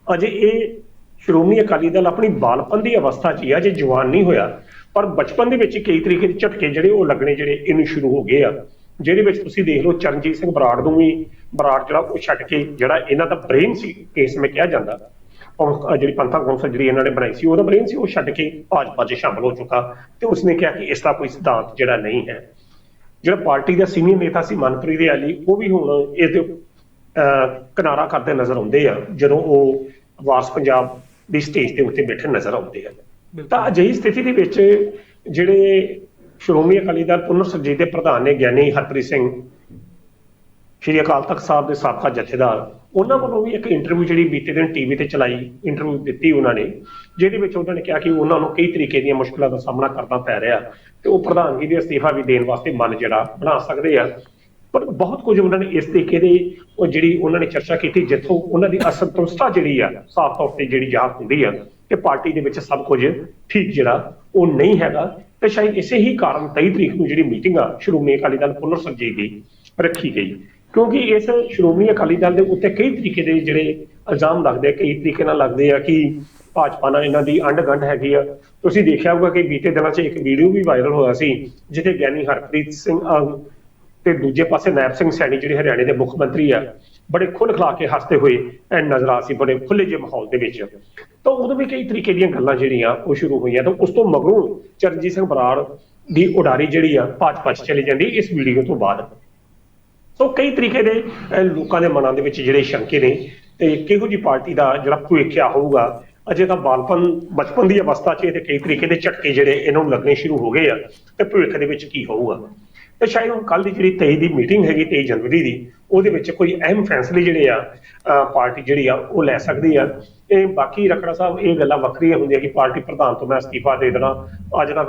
ਅਜੇ ਇਹ ਸ਼੍ਰੋਮਣੀ ਅਕਾਲੀ ਦਲ ਆਪਣੀ ਬਾਲਪਨ ਦੀ ਅਵਸਥਾ 'ਚ ਹੀ ਆ ਜੇ ਜਵਾਨ ਨਹੀਂ ਹੋਇਆ। ਪਰ ਬਚਪਨ ਦੇ ਵਿੱਚ ਹੀ ਕਈ ਤਰੀਕੇ ਦੇ ਝਟਕੇ ਜਿਹੜੇ ਉਹ ਲੱਗਣੇ ਜਿਹੜੇ ਇਹਨੂੰ ਸ਼ੁਰੂ ਹੋ ਗਏ ਆ, ਜਿਹਦੇ ਵਿੱਚ ਤੁਸੀਂ ਦੇਖ ਲਓ ਚਰਨਜੀਤ ਸਿੰਘ ਬਰਾੜ ਨੂੰ ਵੀ, ਬਰਾੜ ਜਿਹੜਾ ਉਹ ਛੱਡ ਕੇ, ਜਿਹੜਾ ਇਹਨਾਂ ਦਾ ਬ੍ਰੇਨ ਸੀ ਕੇਸ ਮੈਂ ਕਿਹਾ ਜਾਂਦਾ। ਔਰ ਜਿਹੜੀ ਪੰਥਾ ਕੌਂਸਲ ਜਿਹੜੀ ਇਹਨਾਂ ਨੇ ਬਣਾਈ ਸੀ ਉਹਦਾ ਬ੍ਰੇਨ ਸੀ ਉਹ ਛੱਡ ਕੇ ਭਾਜਪਾ 'ਚ ਸ਼ਾਮਲ ਹੋ ਚੁੱਕਾ ਤੇ ਉਸਨੇ ਕਿਹਾ ਕਿ ਇਸ ਦਾ ਕੋਈ ਸਿਧਾਂਤ ਜਿਹੜਾ ਨਹੀਂ ਹੈ। ਜਿਹੜਾ ਪਾਰਟੀ ਦਾ ਸੀਨੀਅਰ ਨੇਤਾ ਸੀ ਮਨਪ੍ਰੀਤ ਅਲੀ ਉਹ ਵੀ ਹੁਣ ਇਹਦੇ ਕਿਨਾਰਾ ਕਰਦੇ ਨਜ਼ਰ ਆਉਂਦੇ ਆ ਜਦੋਂ ਉਹ ਵਾਰਸ ਪੰਜਾਬ ਦੀ ਸਟੇਜ ਦੇ ਉੱਤੇ ਬੈਠੇ ਨਜ਼ਰ ਆਉਂਦੇ ਆ। ਤਾਂ ਅਜਿਹੀ ਸਥਿਤੀ ਦੇ ਵਿੱਚ ਜਿਹੜੇ ਸ਼੍ਰੋਮਣੀ ਅਕਾਲੀ ਦਲ ਪੁਨਰ ਸਰਜੀਤ ਦੇ ਪ੍ਰਧਾਨ ਨੇ ਗਿਆਨੀ ਹਰਪ੍ਰੀਤ ਸਿੰਘ ਸ਼੍ਰੀ ਅਕਾਲ ਤਖਤ ਸਾਹਿਬ ਦੇ ਸਾਬਕਾ ਜਥੇਦਾਰ ਉਹਨਾਂ ਵੱਲੋਂ ਵੀ ਇੱਕ ਇੰਟਰਵਿਊ ਜਿਹੜੀ ਬੀਤੇ ਦਿਨ ਟੀਵੀ ਤੇ ਚਲਾਈ ਇੰਟਰਵਿਊ ਦਿੱਤੀ ਉਹਨਾਂ ਨੇ, ਜਿਹਦੇ ਵਿੱਚ ਉਹਨਾਂ ਨੇ ਕਿਹਾ ਕਿ ਉਹਨਾਂ ਨੂੰ ਕਈ ਤਰੀਕੇ ਦੀਆਂ ਮੁਸ਼ਕਲਾਂ ਦਾ ਸਾਹਮਣਾ ਕਰਨਾ ਪੈ ਰਿਹਾ ਤੇ ਉਹ ਪ੍ਰਧਾਨਗੀ ਦੇ ਅਸਤੀਫਾ ਵੀ ਦੇਣ ਵਾਸਤੇ ਮਨ ਜਿਹੜਾ ਬਣਾ ਸਕਦੇ ਆ। ਪਰ ਬਹੁਤ ਕੁਝ ਉਹਨਾਂ ਨੇ ਇਸ ਤਰੀਕੇ ਦੇ ਉਹ ਜਿਹੜੀ ਉਹਨਾਂ ਨੇ ਚਰਚਾ ਕੀਤੀ, ਜਿੱਥੋਂ ਉਹਨਾਂ ਦੀ ਅਸੰਤੁਸ਼ਟਤਾ ਜਿਹੜੀ ਆ, ਸਾਫ਼ ਤੌਰ ਤੇ ਜਿਹੜੀ ਜ਼ਾਹਰ ਹੁੰਦੀ ਆ ਕਿ ਪਾਰਟੀ ਦੇ ਵਿੱਚ ਸਭ ਕੁਝ ਠੀਕ ਜਿਹੜਾ ਉਹ ਨਹੀਂ ਹੈਗਾ। ਤੇ ਸ਼ਾਇਦ ਇਸੇ ਹੀ ਕਾਰਨ 23 ਤਰੀਕ ਨੂੰ ਜਿਹੜੀ ਮੀਟਿੰਗ ਆ, ਸ਼੍ਰੋਮਣੀ ਅਕਾਲੀ ਦਲ ਪੁਨਰ ਸਰਜੀਤ ਦੀ ਰੱਖੀ ਗਈ। ਕਿਉਂਕਿ ਇਸ ਸ਼੍ਰੋਮਣੀ ਅਕਾਲੀ ਦਲ ਦੇ ਉੱਤੇ ਕਈ ਤਰੀਕੇ ਦੇ ਜਿਹੜੇ ਇਲਜ਼ਾਮ ਲੱਗਦੇ ਆ, ਕਈ ਤਰੀਕੇ ਨਾਲ ਲੱਗਦੇ ਆ ਕਿ ਭਾਜਪਾ ਨਾਲ ਇਹਨਾਂ ਦੀ ਅੰਡ ਗੰਢ ਹੈਗੀ ਆ। ਤੁਸੀਂ ਦੇਖਿਆ ਹੋਊਗਾ ਕਿ ਬੀਤੇ ਦਿਨਾਂ 'ਚ ਇੱਕ ਵੀਡੀਓ ਵੀ ਵਾਇਰਲ ਹੋਇਆ ਸੀ, ਜਿੱਥੇ ਗਿਆਨੀ ਹਰਪ੍ਰੀਤ ਸਿੰਘ ਤੇ ਦੂਜੇ ਪਾਸੇ ਨੈਬ ਸਿੰਘ ਸੈਣੀ ਜਿਹੜੇ ਹਰਿਆਣੇ ਦੇ ਮੁੱਖ ਮੰਤਰੀ ਆ, ਬੜੇ ਖੁੱਲ ਖਲਾ ਕੇ ਹੱਸਦੇ ਹੋਏ ਐ ਨਜ਼ਰ ਆ ਸੀ, ਬੜੇ ਖੁੱਲੇ ਜਿਹੇ ਮਾਹੌਲ ਦੇ ਵਿੱਚ। ਤਾਂ ਉਦੋਂ ਵੀ ਕਈ ਤਰੀਕੇ ਦੀਆਂ ਗੱਲਾਂ ਜਿਹੜੀਆਂ ਉਹ ਸ਼ੁਰੂ ਹੋਈਆਂ, ਤਾਂ ਉਸ ਤੋਂ ਮਗਰੋਂ ਚਰਨਜੀਤ ਸਿੰਘ ਬਰਾੜ ਦੀ ਉਡਾਰੀ ਜਿਹੜੀ ਆ, ਭਾਜਪਾ 'ਚ ਚਲੀ ਜਾਂਦੀ, ਇਸ ਵੀਡੀਓ ਤੋਂ ਬਾਅਦ। ਸੋ ਕਈ ਤਰੀਕੇ ਦੇ ਲੋਕਾਂ ਦੇ ਮਨਾਂ ਦੇ ਵਿੱਚ ਜਿਹੜੇ ਸ਼ੰਕੇ ਨੇ ਤੇ ਕਿਹੋ ਜੀ ਪਾਰਟੀ ਦਾ ਜਿਹੜਾ ਭੁਲੇਖਿਆ ਹੋਊਗਾ, ਅਜੇ ਤਾਂ ਬਾਲਪਨ, ਬਚਪਨ ਦੀ ਅਵਸਥਾ 'ਚ ਇਹ ਕਈ ਤਰੀਕੇ ਦੇ ਝਟਕੇ ਜਿਹੜੇ ਇਹਨਾਂ ਨੂੰ ਲੱਗਣੇ ਸ਼ੁਰੂ ਹੋ ਗਏ ਆ ਤੇ ਭਵਿੱਖ ਦੇ ਵਿੱਚ ਕੀ ਹੋਊਗਾ। ਤੇ ਸ਼ਾਇਦ ਹੁਣ ਕੱਲ ਦੀ ਜਿਹੜੀ 23 ਦੀ ਮੀਟਿੰਗ ਹੈਗੀ 23 ਜਨਵਰੀ ਦੀ, ਉਹਦੇ ਵਿੱਚ ਕੋਈ ਅਹਿਮ ਫੈਸਲੇ ਜਿਹੜੇ ਆ ਪਾਰਟੀ ਜਿਹੜੀ ਆ, ਉਹ ਲੈ ਸਕਦੀ ਆ। ਇਹ ਬਾਕੀ ਰਖੜਾ ਸਾਹਿਬ, ਇਹ ਗੱਲਾਂ ਵੱਖਰੀਆਂ ਹੁੰਦੀਆਂ ਕਿ ਪਾਰਟੀ ਪ੍ਰਧਾਨ ਤੋਂ ਮੈਂ ਅਸਤੀਫਾ ਦੇ ਦੇਣਾ। ਅੱਜ ਤੱਕ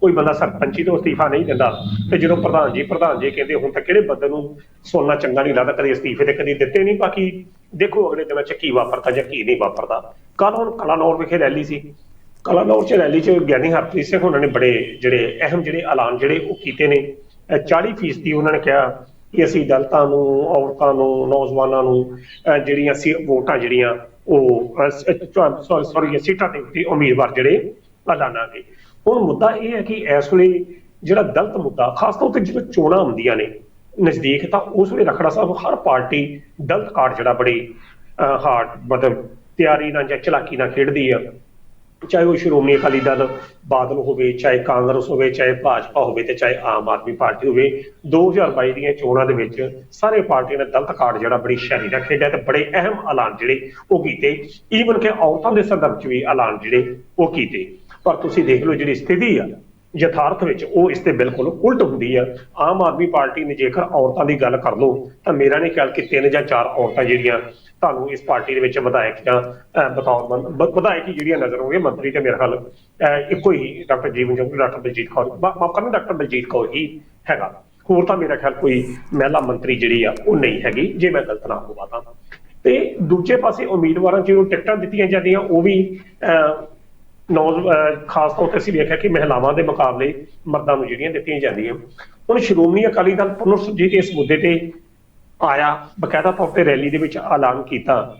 ਕੋਈ ਬੰਦਾ ਸਰਪੰਚੀ ਤੋਂ ਅਸਤੀਫਾ ਨਹੀਂ ਦਿੰਦਾ। ਤੇ ਜਦੋਂ ਪ੍ਰਧਾਨ ਜੀ ਪ੍ਰਧਾਨ ਜੀ ਕਹਿੰਦੇ, ਹੁਣ ਤਾਂ ਕਿਹੜੇ ਬੰਦੇ ਨੂੰ ਸੁਣਨਾ ਚੰਗਾ ਨਹੀਂ ਲੱਗਦਾ, ਕਦੇ ਅਸਤੀਫੇ ਤੇ ਕਦੀ ਦਿੱਤੇ ਨਹੀਂ? ਬਾਕੀ ਦੇਖੋ ਅਗਲੇ ਦਿਨਾਂ 'ਚ ਕੀ ਵਾਪਰਦਾ ਜਾਂ ਕੀ ਨਹੀਂ ਵਾਪਰਦਾ। ਕੱਲ ਹੁਣ ਕਲਾਨੌਰ ਵਿਖੇ ਰੈਲੀ ਸੀ। ਕਲਾਨੌਰ 'ਚ ਰੈਲੀ 'ਚ ਗਿਆਨੀ ਹਰਪ੍ਰੀਤ ਸਿੰਘ ਉਹਨਾਂ ਨੇ ਬੜੇ ਜਿਹੜੇ ਅਹਿਮ ਜਿਹੜੇ ਐਲਾਨ ਜਿਹੜੇ ਉਹ ਕੀਤੇ ਨੇ। 40% ਦੀ ਉਹਨਾਂ ਨੇ ਕਿਹਾ ਕਿ ਅਸੀਂ ਦਲਤਾਂ ਨੂੰ, ਔਰਤਾਂ ਨੂੰ, ਨੌਜਵਾਨਾਂ ਨੂੰ ਜਿਹੜੀਆਂ ਸੀ ਵੋਟਾਂ ਜਿਹੜੀਆਂ, ਉਹ ਸੌਰੀ ਸੌਰੀ ਸੀਟਾਂ ਤੇ ਉੱਤੇ ਉਮੀਦਵਾਰ ਜਿਹੜੇ ਐਲਾਨਾਂਗੇ ਹੁਣ ਮੁੱਦਾ ਇਹ ਹੈ ਕਿ ਇਸ ਵੇਲੇ ਜਿਹੜਾ ਦਲਤ ਮੁੱਦਾ, ਖਾਸ ਤੌਰ ਤੇ ਜਦੋਂ ਚੋਣਾਂ ਹੁੰਦੀਆਂ ਨੇ ਨਜ਼ਦੀਕ, ਤਾਂ ਉਸ ਵੇਲੇ ਰਖੜਾ ਸਾਹਿਬ ਹਰ ਪਾਰਟੀ ਦਲਤ ਕਾਰਡ ਜਿਹੜਾ ਬੜੀ ਹਾਰਡ, ਮਤਲਬ ਤਿਆਰੀ ਨਾਲ ਜਾਂ ਚਲਾਕੀ ਨਾਲ ਖੇਡਦੀ ਆ। ਚਾਹੇ ਉਹ ਸ਼੍ਰੋਮਣੀ ਅਕਾਲੀ ਦਲ ਬਾਦਲ ਹੋਵੇ, ਚਾਹੇ ਕਾਂਗਰਸ ਹੋਵੇ, ਚਾਹੇ ਭਾਜਪਾ ਹੋਵੇ ਤੇ ਚਾਹੇ ਆਮ ਆਦਮੀ ਪਾਰਟੀ ਹੋਵੇ 2022 ਦੀਆਂ ਚੋਣਾਂ ਦੇ ਵਿੱਚ ਸਾਰੇ ਪਾਰਟੀਆਂ ਨੇ ਦਲਤ ਕਾਰਡ ਜਿਹੜਾ ਬੜੀ ਸ਼ੈਲੀ ਨਾਲ ਖੇਡਿਆ ਤੇ ਬੜੇ ਅਹਿਮ ਐਲਾਨ ਜਿਹੜੇ ਉਹ ਕੀਤੇ। ਈਵਨ ਕਿ ਔਰਤਾਂ ਦੇ ਸੰਦਰਭ 'ਚ ਵੀ ਐਲਾਨ ਜਿਹੜੇ ਉਹ ਕੀਤੇ। ਪਰ ਤੁਸੀਂ ਦੇਖ ਲਓ ਜਿਹੜੀ ਸਥਿਤੀ ਆ, ਯਥਾਰਥ ਵਿੱਚ ਉਹ ਇਸ ਤੇ ਬਿਲਕੁਲ ਉਲਟ ਹੁੰਦੀ ਆ। ਆਮ ਆਦਮੀ ਪਾਰਟੀ ਨੇ ਜੇਕਰ ਔਰਤਾਂ ਦੀ ਗੱਲ ਕਰ ਲਓ ਤਾਂ ਮੇਰਾ ਨਹੀਂ ਖਿਆਲ ਕਿ ਤਿੰਨ ਜਾਂ ਚਾਰ ਔਰਤਾਂ ਜਿਹੜੀਆਂ ਤੁਹਾਨੂੰ ਇਸ ਪਾਰਟੀ ਦੇ ਵਿੱਚ ਵਿਧਾਇਕ ਜਾਂ ਬਤੌਰ ਵਿਧਾਇਕ ਹੀ ਜਿਹੜੀਆਂ ਨਜ਼ਰ ਆਉਣਗੀਆਂ ਮੰਤਰੀ ਤੇ ਮੇਰੇ ਖਿਆਲ ਇੱਕੋ ਹੀ ਡਾਕਟਰ ਜੀਵਨ ਜੋਗੀ ਡਾਕਟਰ ਬਲਜੀਤ ਕੌਰ ਮਾਫ਼ ਕਰਨਾ ਡਾਕਟਰ ਬਲਜੀਤ ਕੌਰ ਹੀ ਹੈਗਾ। ਹੋਰ ਤਾਂ ਮੇਰਾ ਖਿਆਲ ਕੋਈ ਮਹਿਲਾ ਮੰਤਰੀ ਜਿਹੜੀ ਆ ਉਹ ਨਹੀਂ ਹੈਗੀ ਜੇ ਮੈਂ ਗਲਤ ਨਾ ਹੋਵਾਂ ਤਾਂ ਤੇ ਦੂਜੇ ਪਾਸੇ ਉਮੀਦਵਾਰਾਂ ਜਿਹਨੂੰ ਟਿਕਟਾਂ ਦਿੱਤੀਆਂ ਜਾਂਦੀਆਂ ਉਹ ਵੀ ਅਹ, ਨੌਜ ਖਾਸ ਤੌਰ ਤੇ ਅਸੀਂ ਵੇਖਿਆ ਕਿ ਮਹਿਲਾਵਾਂ ਦੇ ਮੁਕਾਬਲੇ ਮਰਦਾਂ ਨੂੰ ਜਿਹੜੀਆਂ ਦਿੱਤੀਆਂ ਜਾਂਦੀਆਂ। ਹੁਣ ਸ਼੍ਰੋਮਣੀ ਅਕਾਲੀ ਦਲ ਪੁਨਰ ਜੀ ਇਸ ਮੁੱਦੇ ਤੇ ਆਇਆ, ਬਕਾਇਦਾ ਤੌਰ ਤੇ ਰੈਲੀ ਦੇ ਵਿੱਚ ਐਲਾਨ ਕੀਤਾ।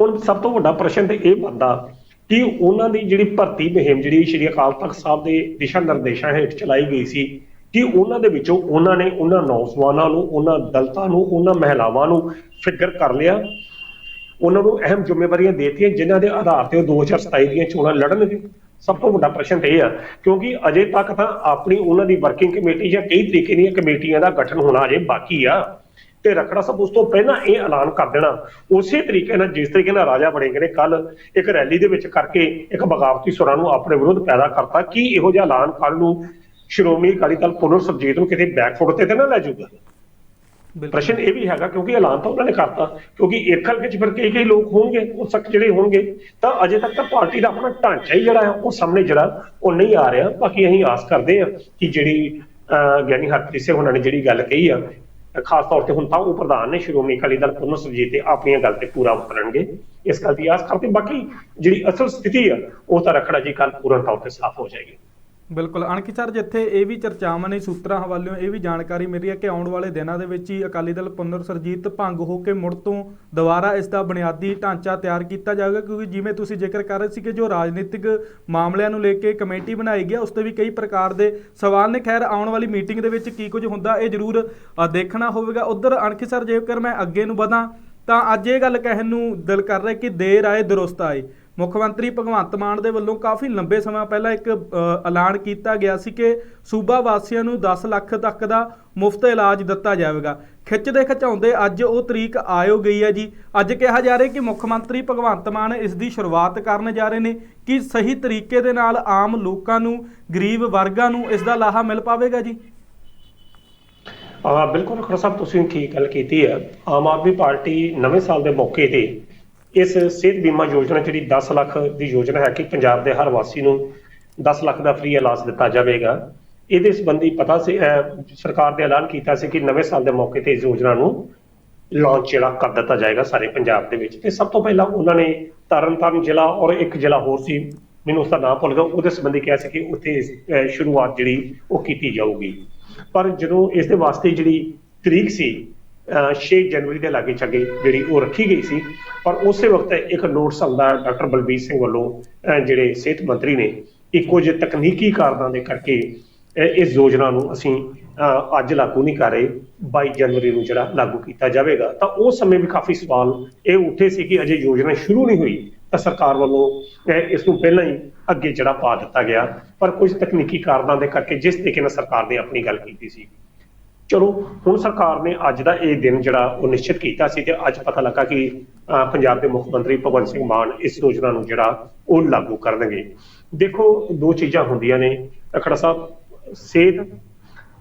ਹੁਣ ਸਭ ਤੋਂ ਵੱਡਾ ਪ੍ਰਸ਼ਨ ਤੇ ਇਹ ਬਣਦਾ ਕਿ ਉਹਨਾਂ ਦੀ ਜਿਹੜੀ ਭਰਤੀ ਮੁਹਿੰਮ, ਜਿਹੜੀ ਸ਼੍ਰੀ ਅਕਾਲ ਤਖਤ ਸਾਹਿਬ ਦੇ ਦਿਸ਼ਾ ਨਿਰਦੇਸ਼ਾਂ ਹੇਠ ਚਲਾਈ ਗਈ ਸੀ, ਕਿ ਉਹਨਾਂ ਦੇ ਵਿੱਚੋਂ ਉਹਨਾਂ ਨੇ ਉਹਨਾਂ ਨੌਜਵਾਨਾਂ ਨੂੰ, ਉਹਨਾਂ ਦਲਤਾਂ ਨੂੰ, ਉਹਨਾਂ ਮਹਿਲਾਵਾਂ ਨੂੰ ਫਿਕਰ ਕਰ ਲਿਆ। ਉਹਨਾਂ ਨੂੰ ਅਹਿਮ ਜ਼ਿੰਮੇਵਾਰੀਆਂ ਦੇਤੀਆਂ, ਜਿਨ੍ਹਾਂ ਦੇ ਆਧਾਰ ਤੇ ਉਹ 2027 ਦੀਆਂ ਚੋਣਾਂ ਲੜਨਗੇ। ਸਭ ਤੋਂ ਵੱਡਾ ਪ੍ਰਸ਼ਨ ਤੇ ਇਹ ਆ, ਕਿਉਂਕਿ ਅਜੇ ਤੱਕ ਤਾਂ ਆਪਣੀ ਉਹਨਾਂ ਦੀ ਵਰਕਿੰਗ ਕਮੇਟੀ ਜਾਂ ਕਈ ਤਰੀਕੇ ਦੀਆਂ ਕਮੇਟੀਆਂ ਦਾ ਗਠਨ ਹੋਣਾ ਅਜੇ ਬਾਕੀ ਆ। ਤੇ ਰਖੜਾ ਸਾਹਿਬ ਉਸ ਤੋਂ ਪਹਿਲਾਂ ਇਹ ਐਲਾਨ ਕਰ ਦੇਣਾ। ਉਸੇ ਤਰੀਕੇ ਨਾਲ ਜਿਸ ਤਰੀਕੇ ਨਾਲ ਰਾਜਾ ਬੜਿੰਗ ਨੇ ਕੱਲ ਇੱਕ ਰੈਲੀ ਦੇ ਵਿੱਚ ਕਰਕੇ ਇੱਕ ਬਗਾਵਤੀ ਸੁਰਾਂ ਨੂੰ ਆਪਣੇ ਵਿਰੁੱਧ ਪੈਦਾ ਕਰਤਾ। ਕਿ ਇਹੋ ਜਿਹਾ ਐਲਾਨ ਕੱਲ ਨੂੰ ਸ਼੍ਰੋਮਣੀ ਅਕਾਲੀ ਦਲ ਪੁਨਰ ਸੁਰਜੀਤ ਨੂੰ ਕਿਤੇ ਬੈਕਫੁੱਟ ਤੇ ਤਾਂ ਨਾ ਲੈ ਜਾਊਗਾ? ਪ੍ਰਸ਼ਨ ਇਹ ਵੀ ਹੈਗਾ ਕਿਉਂਕਿ ਐਲਾਨ ਤਾਂ ਉਹਨਾਂ ਨੇ ਕਰਤਾ ਕਿਉਂਕਿ ਇੱਕ ਹਲਕੇ 'ਚ ਫਿਰ ਕਈ ਕਈ ਲੋਕ ਹੋਣਗੇ ਉਹ ਸਖਤ ਜਿਹੜੇ ਹੋਣਗੇ ਤਾਂ ਅਜੇ ਤੱਕ ਤਾਂ ਪਾਰਟੀ ਦਾ ਆਪਣਾ ਢਾਂਚਾ ਹੀ ਜਿਹੜਾ ਹੈ ਉਹ ਸਾਹਮਣੇ ਜਿਹੜਾ ਉਹ ਨਹੀਂ ਆ ਰਿਹਾ। ਬਾਕੀ ਅਸੀਂ ਆਸ ਕਰਦੇ ਹਾਂ ਕਿ ਜਿਹੜੀ ਗਿਆਨੀ ਹਰਪ੍ਰੀਤ ਸਿੰਘ ਉਹਨਾਂ ਨੇ ਜਿਹੜੀ ਗੱਲ ਕਹੀ ਆ ਖਾਸ ਤੌਰ ਤੇ ਹੁਣ ਤਾਂ ਉਹ ਪ੍ਰਧਾਨ ਨੇ ਸ਼੍ਰੋਮਣੀ ਅਕਾਲੀ ਦਲ ਪੁਨਰ ਸੁਰਜੀਤ ਤੇ ਆਪਣੀਆਂ ਗੱਲ ਤੇ ਪੂਰਾ ਉਤਰਨਗੇ ਇਸ ਗੱਲ ਦੀ ਆਸ ਕਰਦੇ ਬਾਕੀ ਜਿਹੜੀ ਅਸਲ ਸਥਿਤੀ ਆ, ਉਹ ਤਾਂ ਰੱਖੜਾ ਜੀ ਕੱਲ ਪੂਰਨ ਤੌਰ ਤੇ ਸਾਫ਼ ਹੋ ਜਾਏਗੀ। ਬਿਲਕੁਲ। ਅਣਖੀ ਸਰ, ਜਿੱਥੇ ਇਹ ਵੀ ਚਰਚਾਵਾਂ ਨੇ, ਸੂਤਰਾਂ ਹਵਾਲਿਓਂ ਇਹ ਵੀ ਜਾਣਕਾਰੀ ਮਿਲੀ ਹੈ ਕਿ ਆਉਣ ਵਾਲੇ ਦਿਨਾਂ ਦੇ ਵਿੱਚ ਹੀ ਅਕਾਲੀ ਦਲ ਪੁਨਰ ਸਰਜੀਤ ਭੰਗ ਹੋ ਕੇ ਮੁੜ ਤੋਂ ਦੁਬਾਰਾ ਇਸ ਦਾ ਬੁਨਿਆਦੀ ਢਾਂਚਾ ਤਿਆਰ ਕੀਤਾ ਜਾਵੇਗਾ, ਕਿਉਂਕਿ ਜਿਵੇਂ ਤੁਸੀਂ ਜ਼ਿਕਰ ਕਰ ਰਹੇ ਸੀ ਕਿ ਜੋ ਰਾਜਨੀਤਿਕ ਮਾਮਲਿਆਂ ਨੂੰ ਲੈ ਕੇ ਕਮੇਟੀ ਬਣਾਈ ਗਈ ਉਸ ਤੇ ਵੀ ਕਈ ਪ੍ਰਕਾਰ ਦੇ ਸਵਾਲ ਨੇ। ਖੈਰ, ਆਉਣ ਵਾਲੀ ਮੀਟਿੰਗ ਦੇ ਵਿੱਚ ਕੀ ਕੁਝ ਹੁੰਦਾ, ਇਹ ਜ਼ਰੂਰ ਦੇਖਣਾ ਹੋਵੇਗਾ। ਉਧਰ ਅਣਖੀ ਸਰ, ਜੇਕਰ ਮੈਂ ਅੱਗੇ ਨੂੰ ਵਧਾਂ, ਤਾਂ ਅੱਜ ਇਹ ਗੱਲ ਕਹਿਣ ਨੂੰ ਦਿਲ ਕਰ ਰਿਹਾ ਕਿ ਦੇਰ ਆਏ, ਦਰੁਸਤ ਆਏ। ਮੁੱਖ ਮੰਤਰੀ ਭਗਵੰਤ ਮਾਨ ਦੇ ਵੱਲੋਂ ਕਾਫੀ ਲੰਬੇ ਸਮਾਂ ਪਹਿਲਾਂ ਇੱਕ ਐਲਾਨ ਕੀਤਾ ਗਿਆ ਸੀ ਕਿ ਸੂਬਾ ਵਾਸੀਆਂ ਨੂੰ 10 ਲੱਖ ਤੱਕ ਦਾ ਮੁਫਤ ਇਲਾਜ ਦਿੱਤਾ ਜਾਵੇਗਾ। ਖਿੱਚਦੇ ਖਿਚਾਉਂਦੇ ਅੱਜ ਉਹ ਤਰੀਕ ਆਇਓ ਗਈ ਹੈ ਜੀ। ਅੱਜ ਕਿਹਾ ਜਾ ਰਿਹਾ ਕਿ ਮੁੱਖ ਮੰਤਰੀ ਭਗਵੰਤ ਮਾਨ ਇਸ ਦੀ ਸ਼ੁਰੂਆਤ ਕਰਨ ਜਾ ਰਹੇ ਨੇ ਕਿ ਸਹੀ ਤਰੀਕੇ ਦੇ ਨਾਲ ਆਮ ਲੋਕਾਂ ਨੂੰ, ਗਰੀਬ ਵਰਗਾਂ ਨੂੰ ਇਸ ਦਾ ਲਾਹਾ ਮਿਲ ਪਾਵੇਗਾ ਜੀ? ਆ ਬਿਲਕੁਲ ਖੜਾ ਸਾਹਿਬ, ਤੁਸੀਂ ਠੀਕ ਗੱਲ ਕੀਤੀ ਹੈ। ਆਮ ਆਦਮੀ ਪਾਰਟੀ ਨਵੇਂ ਸਾਲ ਦੇ ਮੌਕੇ ਤੇ ਇਸ ਸਿਹਤ ਬੀਮਾ ਯੋਜਨਾ ਜਿਹੜੀ 10 ਲੱਖ ਦੀ ਯੋਜਨਾ ਹੈ ਕਿ ਪੰਜਾਬ ਦੇ ਹਰ ਵਾਸੀ ਨੂੰ 10 ਲੱਖ ਦਾ ਫ੍ਰੀ ਇਲਾਜ ਦਿੱਤਾ ਜਾਵੇਗਾ। ਇਹਦੇ ਸੰਬੰਧੀ ਪਤਾ ਸੀ ਸਰਕਾਰ ਨੇ ਐਲਾਨ ਕੀਤਾ ਸੀ ਕਿ ਨਵੇਂ ਸਾਲ ਦੇ ਮੌਕੇ ਤੇ ਇਸ ਯੋਜਨਾ ਨੂੰ ਲਾਂਚ ਜਿਹੜਾ ਕਰ ਦਿੱਤਾ ਜਾਏਗਾ ਸਾਰੇ ਪੰਜਾਬ ਦੇ ਵਿੱਚ। ਤੇ ਸਭ ਤੋਂ ਪਹਿਲਾਂ ਉਹਨਾਂ ਨੇ ਤਰਨਤਾਰਨ ਜ਼ਿਲ੍ਹਾ ਔਰ ਇੱਕ ਜ਼ਿਲ੍ਹਾ ਹੋਰ ਸੀ, ਮੈਨੂੰ ਉਸ ਦਾ ਨਾਮ ਭੁੱਲ ਗਿਆ, ਉਹਦੇ ਸੰਬੰਧੀ ਕਿਹਾ ਸੀ ਕਿ ਉੱਥੇ ਸ਼ੁਰੂਆਤ ਜਿਹੜੀ ਉਹ ਕੀਤੀ ਜਾਊਗੀ। ਪਰ ਜਦੋਂ ਇਸ ਦੇ ਵਾਸਤੇ ਜਿਹੜੀ ਤਰੀਕ ਸੀ 6 ਜਨਵਰੀ ਦੇ ਲਾਗੇ ਛੱਗੇ ਜਿਹੜੀ ਉਹ ਰੱਖੀ ਗਈ ਸੀ। ਪਰ ਉਸੇ ਵਕਤ ਇੱਕ ਨੋਟਿਸ ਆਉਂਦਾ ਡਾਕਟਰ ਬਲਬੀਰ ਸਿੰਘ ਵੱਲੋਂ ਅਹ, ਜਿਹੜੇ ਸਿਹਤ ਮੰਤਰੀ ਨੇ ਇੱਕੋ ਜਿਹੇ ਤਕਨੀਕੀ ਕਾਰਨਾਂ ਦੇ ਕਰਕੇ ਇਸ ਯੋਜਨਾ ਨੂੰ ਅਸੀਂ ਅੱਜ ਲਾਗੂ ਨਹੀਂ ਕਰ ਰਹੇ 22 ਜਨਵਰੀ ਨੂੰ ਜਿਹੜਾ ਲਾਗੂ ਕੀਤਾ ਜਾਵੇਗਾ। ਤਾਂ ਉਸ ਸਮੇਂ ਵੀ ਕਾਫੀ ਸਵਾਲ ਇਹ ਉੱਠੇ ਸੀ ਕਿ ਅਜੇ ਯੋਜਨਾ ਸ਼ੁਰੂ ਨਹੀਂ ਹੋਈ ਤਾਂ ਸਰਕਾਰ ਵੱਲੋਂ ਇਹ ਇਸ ਨੂੰ ਪਹਿਲਾਂ ਹੀ ਅੱਗੇ ਜਿਹੜਾ ਪਾ ਦਿੱਤਾ ਗਿਆ। ਪਰ ਕੁਝ ਤਕਨੀਕੀ ਕਾਰਨਾਂ ਦੇ ਕਰਕੇ ਜਿਸ ਤਰੀਕੇ ਨਾਲ ਸਰਕਾਰ ਨੇ ਆਪਣੀ ਗੱਲ ਕੀਤੀ ਸੀ ਚਲੋ, ਹੁਣ ਸਰਕਾਰ ਨੇ ਅੱਜ ਦਾ ਇਹ ਦਿਨ ਜਿਹੜਾ ਉਹ ਨਿਸ਼ਚਿਤ ਕੀਤਾ ਸੀ ਤੇ ਅੱਜ ਪਤਾ ਲੱਗਾ ਕਿ ਪੰਜਾਬ ਦੇ ਮੁੱਖ ਮੰਤਰੀ ਭਗਵੰਤ ਸਿੰਘ ਮਾਨ ਇਸ ਯੋਜਨਾ ਨੂੰ ਜਿਹੜਾ ਉਹ ਲਾਗੂ ਕਰਨਗੇ। ਦੇਖੋ, ਦੋ ਚੀਜ਼ਾਂ ਹੁੰਦੀਆਂ ਨੇ। ਅਖੜਾ ਸਾਹਿਬ ਸਿਹਤ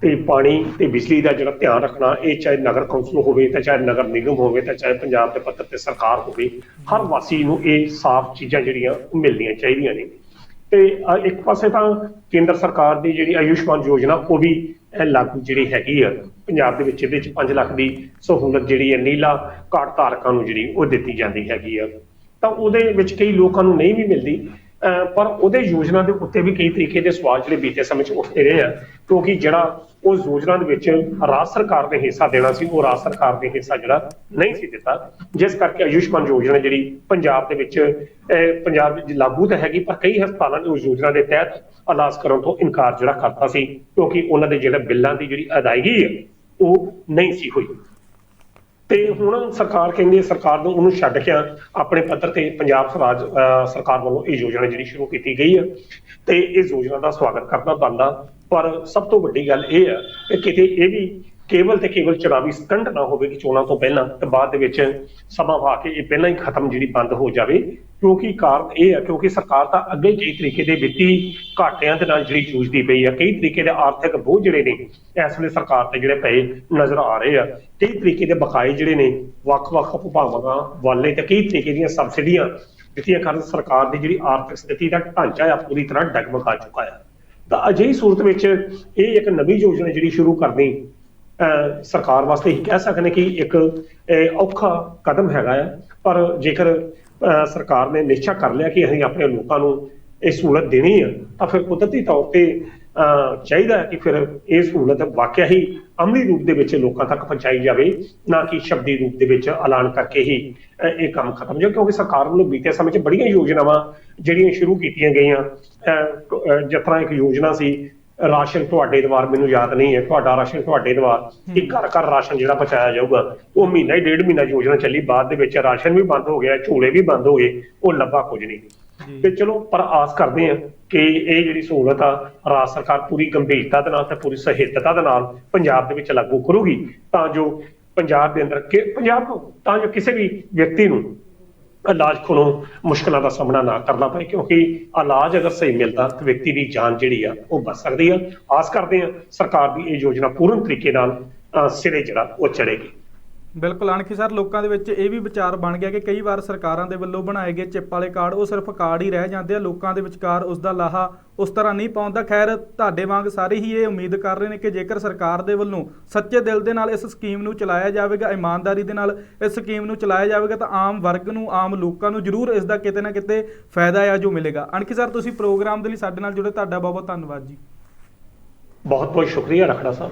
ਤੇ ਪਾਣੀ ਤੇ ਬਿਜਲੀ ਦਾ ਜਿਹੜਾ ਧਿਆਨ ਰੱਖਣਾ, ਇਹ ਚਾਹੇ ਨਗਰ ਕੌਂਸਲ ਹੋਵੇ ਤਾਂ ਚਾਹੇ ਨਗਰ ਨਿਗਮ ਹੋਵੇ ਤਾਂ ਚਾਹੇ ਪੰਜਾਬ ਦੇ ਪੱਧਰ ਤੇ ਸਰਕਾਰ ਹੋਵੇ, ਹਰ ਵਾਸੀ ਨੂੰ ਇਹ ਸਾਫ਼ ਚੀਜ਼ਾਂ ਜਿਹੜੀਆਂ ਮਿਲਣੀਆਂ ਚਾਹੀਦੀਆਂ ਨੇ। ਤੇ ਇੱਕ ਪਾਸੇ ਤਾਂ ਕੇਂਦਰ ਸਰਕਾਰ ਦੀ ਜਿਹੜੀ ਆਯੁਸ਼ਮਾਨ ਯੋਜਨਾ, ਉਹ ਵੀ ਇਹ ਲਾਗੂ ਜਿਹੜੀ ਹੈਗੀ ਆ, ਪੰਜਾਬ ਦੇ ਵਿੱਚ ਇਹਦੇ ਚ 5 ਲੱਖ ਦੀ ਸਹੂਲਤ ਜਿਹੜੀ ਹੈ ਨੀਲਾ ਕਾਰਡ ਧਾਰਕਾਂ ਨੂੰ ਜਿਹੜੀ ਉਹ ਦਿੱਤੀ ਜਾਂਦੀ ਹੈਗੀ ਆ। ਤਾਂ ਉਹਦੇ ਵਿੱਚ ਕਈ ਲੋਕਾਂ ਨੂੰ ਨਹੀਂ ਵੀ ਮਿਲਦੀ। ਪਰ ਉਹਦੇ ਯੋਜਨਾ ਦੇ ਉੱਤੇ ਵੀ ਕਈ ਤਰੀਕੇ ਦੇ ਸਵਾਲ ਜਿਹੜੇ ਬੀਤੇ ਸਮੇਂ 'ਚ ਉੱਠਦੇ ਰਹੇ ਆ, ਕਿਉਂਕਿ ਜਿਹੜਾ ਉਹ ਯੋਜਨਾ ਦੇ ਵਿੱਚ ਰਾਜ ਸਰਕਾਰ ਨੇ ਹਿੱਸਾ ਦੇਣਾ ਸੀ, ਉਹ ਰਾਜ ਸਰਕਾਰ ਨੇ ਹਿੱਸਾ ਜਿਹੜਾ ਨਹੀਂ ਸੀ ਦਿੱਤਾ। ਜਿਸ ਕਰਕੇ ਆਯੁਸ਼ਮਾਨ ਯੋਜਨਾ ਜਿਹੜੀ ਪੰਜਾਬ ਦੇ ਵਿੱਚ, ਅਹ ਪੰਜਾਬ ਵਿੱਚ ਲਾਗੂ ਤਾਂ ਹੈਗੀ, ਪਰ ਕਈ ਹਸਪਤਾਲਾਂ ਨੇ ਉਸ ਯੋਜਨਾ ਦੇ ਤਹਿਤ ਇਲਾਜ ਕਰਨ ਤੋਂ ਇਨਕਾਰ ਜਿਹੜਾ ਕਰਤਾ ਸੀ, ਕਿਉਂਕਿ ਉਹਨਾਂ ਦੇ ਜਿਹੜੇ ਬਿੱਲਾਂ ਦੀ ਜਿਹੜੀ ਅਦਾਇਗੀ ਹੈ, ਉਹ ਨਹੀਂ ਸੀ ਹੋਈ। ਤੇ ਹੁਣ ਸਰਕਾਰ ਕਹਿੰਦੀ ਹੈ, ਸਰਕਾਰ ਨੂੰ ਉਹਨੂੰ ਛੱਡ ਕੇ ਆਪਣੇ ਪੱਧਰ ਤੇ ਪੰਜਾਬ ਸਰਾਜ ਅਹ, ਸਰਕਾਰ ਵੱਲੋਂ ਇਹ ਯੋਜਨਾ ਜਿਹੜੀ ਸ਼ੁਰੂ ਕੀਤੀ ਗਈ ਹੈ ਤੇ ਇਸ ਯੋਜਨਾ ਦਾ ਸਵਾਗਤ ਕਰਨਾ ਬਣਦਾ ਪਰ ਸਭ ਤੋਂ ਵੱਡੀ ਗੱਲ ਇਹ ਹੈ ਕਿ ਕਿਤੇ ਇਹ ਵੀ ਕੇਵਲ ਤੇ ਕੇਵਲ ਚੁਣਾਵੀ ਸਟੰਟ ਨਾ ਹੋਵੇ ਕਿ ਚੋਣਾਂ ਤੋਂ ਪਹਿਲਾਂ, ਤੇ ਬਾਅਦ ਦੇ ਵਿੱਚ ਸਮਾਂ ਪਾ ਕੇ ਇਹ ਪਹਿਲਾਂ ਹੀ ਖਤਮ ਜਿਹੜੀ ਬੰਦ ਹੋ ਜਾਵੇ, ਕਿਉਂਕਿ ਕਾਰਨ ਇਹ ਹੈ ਕਿਉਂਕਿ ਸਰਕਾਰ ਤਾਂ ਅੱਗੇ ਕਈ ਤਰੀਕੇ ਦੇ ਵਿੱਤੀ ਘਾਟਿਆਂ ਦੇ ਨਾਲ ਜਿਹੜੀ ਜੂਝਦੀ ਪਈ ਆ, ਕਈ ਤਰੀਕੇ ਦੇ ਆਰਥਿਕ ਬੋਝ ਜਿਹੜੇ ਨੇ, ਇਸ ਵੇਲੇ ਸਰਕਾਰ ਤੇ ਜਿਹੜੇ ਪਏ ਨਜ਼ਰ ਆ ਰਹੇ ਆ। ਕਈ ਤਰੀਕੇ ਦੇ ਬਕਾਏ ਜਿਹੜੇ ਨੇ, ਵੱਖ-ਵੱਖ ਵਿਭਾਗਾਂ ਵਾਲੇ ਤੇ ਕਈ ਤਰੀਕੇ ਦੀਆਂ ਸਬਸਿਡੀਆਂ ਦਿੱਤੀਆਂ ਕਾਰਨ ਸਰਕਾਰ ਦੀ ਜਿਹੜੀ ਆਰਥਿਕ ਸਥਿਤੀ ਦਾ ਢਾਂਚਾ ਆ, ਪੂਰੀ ਤਰ੍ਹਾਂ ਡਗਮਗਾ ਚੁੱਕਾ ਹੈ ਤਾਂ ਅਜਿਹੀ ਸੂਰਤ ਵਿੱਚ ਇਹ ਇੱਕ ਨਵੀਂ ਯੋਜਨਾ ਜਿਹੜੀ ਸ਼ੁਰੂ ਕਰਨੀ ਸਰਕਾਰ ਵਾਸਤੇ ਹੀ ਕਹਿ ਸਕਦੇ ਕਿ ਇੱਕ ਔਖਾ ਕਦਮ ਹੈਗਾ ਆ। ਪਰ ਜੇਕਰ ਸਰਕਾਰ ਨੇ ਨਿਸ਼ਚਾ ਕਰ ਲਿਆ ਕਿ ਅਸੀਂ ਆਪਣੇ ਲੋਕਾਂ ਨੂੰ ਇਹ ਸਹੂਲਤ ਦੇਣੀ ਆ, ਤਾਂ ਫਿਰ ਕੁਦਰਤੀ ਤੌਰ ਤੇ, ਅਹ, ਚਾਹੀਦਾ ਕਿ ਫਿਰ ਇਹ ਸਹੂਲਤ ਵਾਕਿਆ ਹੀ ਅਮਲੀ ਰੂਪ ਦੇ ਵਿੱਚ ਲੋਕਾਂ ਤੱਕ ਪਹੁੰਚਾਈ ਜਾਵੇ, ਨਾ ਕਿ ਸ਼ਬਦੀ ਰੂਪ ਦੇ ਵਿੱਚ ਐਲਾਨ ਕਰਕੇ ਹੀ ਇਹ ਕੰਮ ਖਤਮ ਜੋ ਕਿਉਂਕਿ ਸਰਕਾਰ ਵੱਲੋਂ ਬੀਤੇ ਸਮੇਂ 'ਚ ਬੜੀਆਂ ਯੋਜਨਾਵਾਂ ਜਿਹੜੀਆਂ ਸ਼ੁਰੂ ਕੀਤੀਆਂ ਗਈਆਂ ਅਹ, ਜਿਸ ਤਰ੍ਹਾਂ ਇੱਕ ਯੋਜਨਾ ਸੀ ਰਾਸ਼ਨ ਤੁਹਾਡੇ ਦਵਾਰ ਮੈਨੂੰ ਯਾਦ ਨਹੀਂ ਹੈ ਤੁਹਾਡਾ ਰਾਸ਼ਨ ਤੁਹਾਡੇ ਦਵਾਰ ਕਿ ਘਰ ਘਰ ਰਾਸ਼ਨ ਜਿਹੜਾ ਪਹੁੰਚਾਇਆ ਜਾਊਗਾ ਉਹ ਮਹੀਨਾ ਹੀ ਡੇਢ ਮਹੀਨਾ ਯੋਜਨਾ ਚੱਲੀ ਬਾਅਦ ਦੇ ਵਿੱਚ ਰਾਸ਼ਨ ਵੀ ਬੰਦ ਹੋ ਗਿਆ ਝੋਲੇ ਵੀ ਬੰਦ ਹੋ ਗਏ ਉਹ ਲੱਭਾ ਕੁਝ ਨਹੀਂ। ਤੇ ਚਲੋ ਪਰ ਆਸ ਕਰਦੇ ਹਾਂ ਕਿ ਇਹ ਜਿਹੜੀ ਸਹੂਲਤ ਆ ਰਾਜ ਸਰਕਾਰ ਪੂਰੀ ਗੰਭੀਰਤਾ ਦੇ ਨਾਲ ਤੇ ਪੂਰੀ ਸਹਿਜਤਾ ਦੇ ਨਾਲ ਪੰਜਾਬ ਦੇ ਵਿੱਚ ਲਾਗੂ ਕਰੂਗੀ ਤਾਂ ਜੋ ਪੰਜਾਬ ਦੇ ਅੰਦਰ ਕਿ ਪੰਜਾਬ ਨੂੰ ਤਾਂ ਜੋ ਕਿਸੇ ਵੀ ਵਿਅਕਤੀ ਨੂੰ ਇਲਾਜ ਕੋਲੋਂ ਮੁਸ਼ਕਲਾਂ ਦਾ ਸਾਹਮਣਾ ਨਾ ਕਰਨਾ ਪਏ ਕਿਉਂਕਿ ਇਲਾਜ ਅਗਰ ਸਹੀ ਮਿਲਦਾ ਤਾਂ ਵਿਅਕਤੀ ਦੀ ਜਾਨ ਜਿਹੜੀ ਆ ਉਹ ਬਚ ਸਕਦੀ ਆ। ਆਸ ਕਰਦੇ ਆ ਸਰਕਾਰ ਦੀ ਇਹ ਯੋਜਨਾ ਪੂਰਨ ਤਰੀਕੇ ਨਾਲ ਅਹ, ਸਿਰੇ ਜਿਹੜਾ ਉਹ ਚੜੇਗੀ। ਬਿਲਕੁਲ ਅਣਖੀ ਸਰ, ਲੋਕਾਂ ਦੇ ਵਿੱਚ ਇਹ ਵੀ ਵਿਚਾਰ ਬਣ ਗਿਆ ਕਿ ਕਈ ਵਾਰ ਸਰਕਾਰਾਂ ਦੇ ਵੱਲੋਂ ਬਣਾਏ ਗਏ ਚਿੱਪ ਵਾਲੇ ਕਾਰਡ, ਉਹ ਸਿਰਫ ਕਾਰਡ ਹੀ ਰਹਿ ਜਾਂਦੇ ਆ, ਲੋਕਾਂ ਦੇ ਵਿਚਕਾਰ ਉਸ ਦਾ ਲਾਹਾ ਉਸ ਤਰ੍ਹਾਂ ਨਹੀਂ ਪਹੁੰਚਦਾ ਖੈਰ, ਤੁਹਾਡੇ ਵਾਂਗ ਸਾਰੇ ਹੀ ਇਹ ਉਮੀਦ ਕਰ ਰਹੇ ਨੇ ਕਿ ਜੇਕਰ ਸਰਕਾਰ ਦੇ ਵੱਲੋਂ ਸੱਚੇ ਦਿਲ ਦੇ ਨਾਲ ਇਸ ਸਕੀਮ ਨੂੰ ਚਲਾਇਆ ਜਾਵੇਗਾ, ਇਮਾਨਦਾਰੀ ਦੇ ਨਾਲ ਇਸ ਸਕੀਮ ਨੂੰ ਚਲਾਇਆ ਜਾਵੇਗਾ, ਤਾਂ ਆਮ ਵਰਗ ਨੂੰ, ਆਮ ਲੋਕਾਂ ਨੂੰ ਜ਼ਰੂਰ ਇਸ ਦਾ ਕਿਤੇ ਨਾ ਕਿਤੇ ਫਾਇਦਾ ਆ ਜੋ ਮਿਲੇਗਾ। ਅਣਖੀ ਸਰ, ਤੁਸੀਂ ਪ੍ਰੋਗਰਾਮ ਦੇ ਲਈ ਸਾਡੇ ਨਾਲ ਜੁੜੇ, ਤੁਹਾਡਾ ਬਹੁਤ ਬਹੁਤ ਧੰਨਵਾਦ ਜੀ। ਬਹੁਤ ਬਹੁਤ ਸ਼ੁਕਰੀਆ ਰਖੜਾ ਸਾਹਿਬ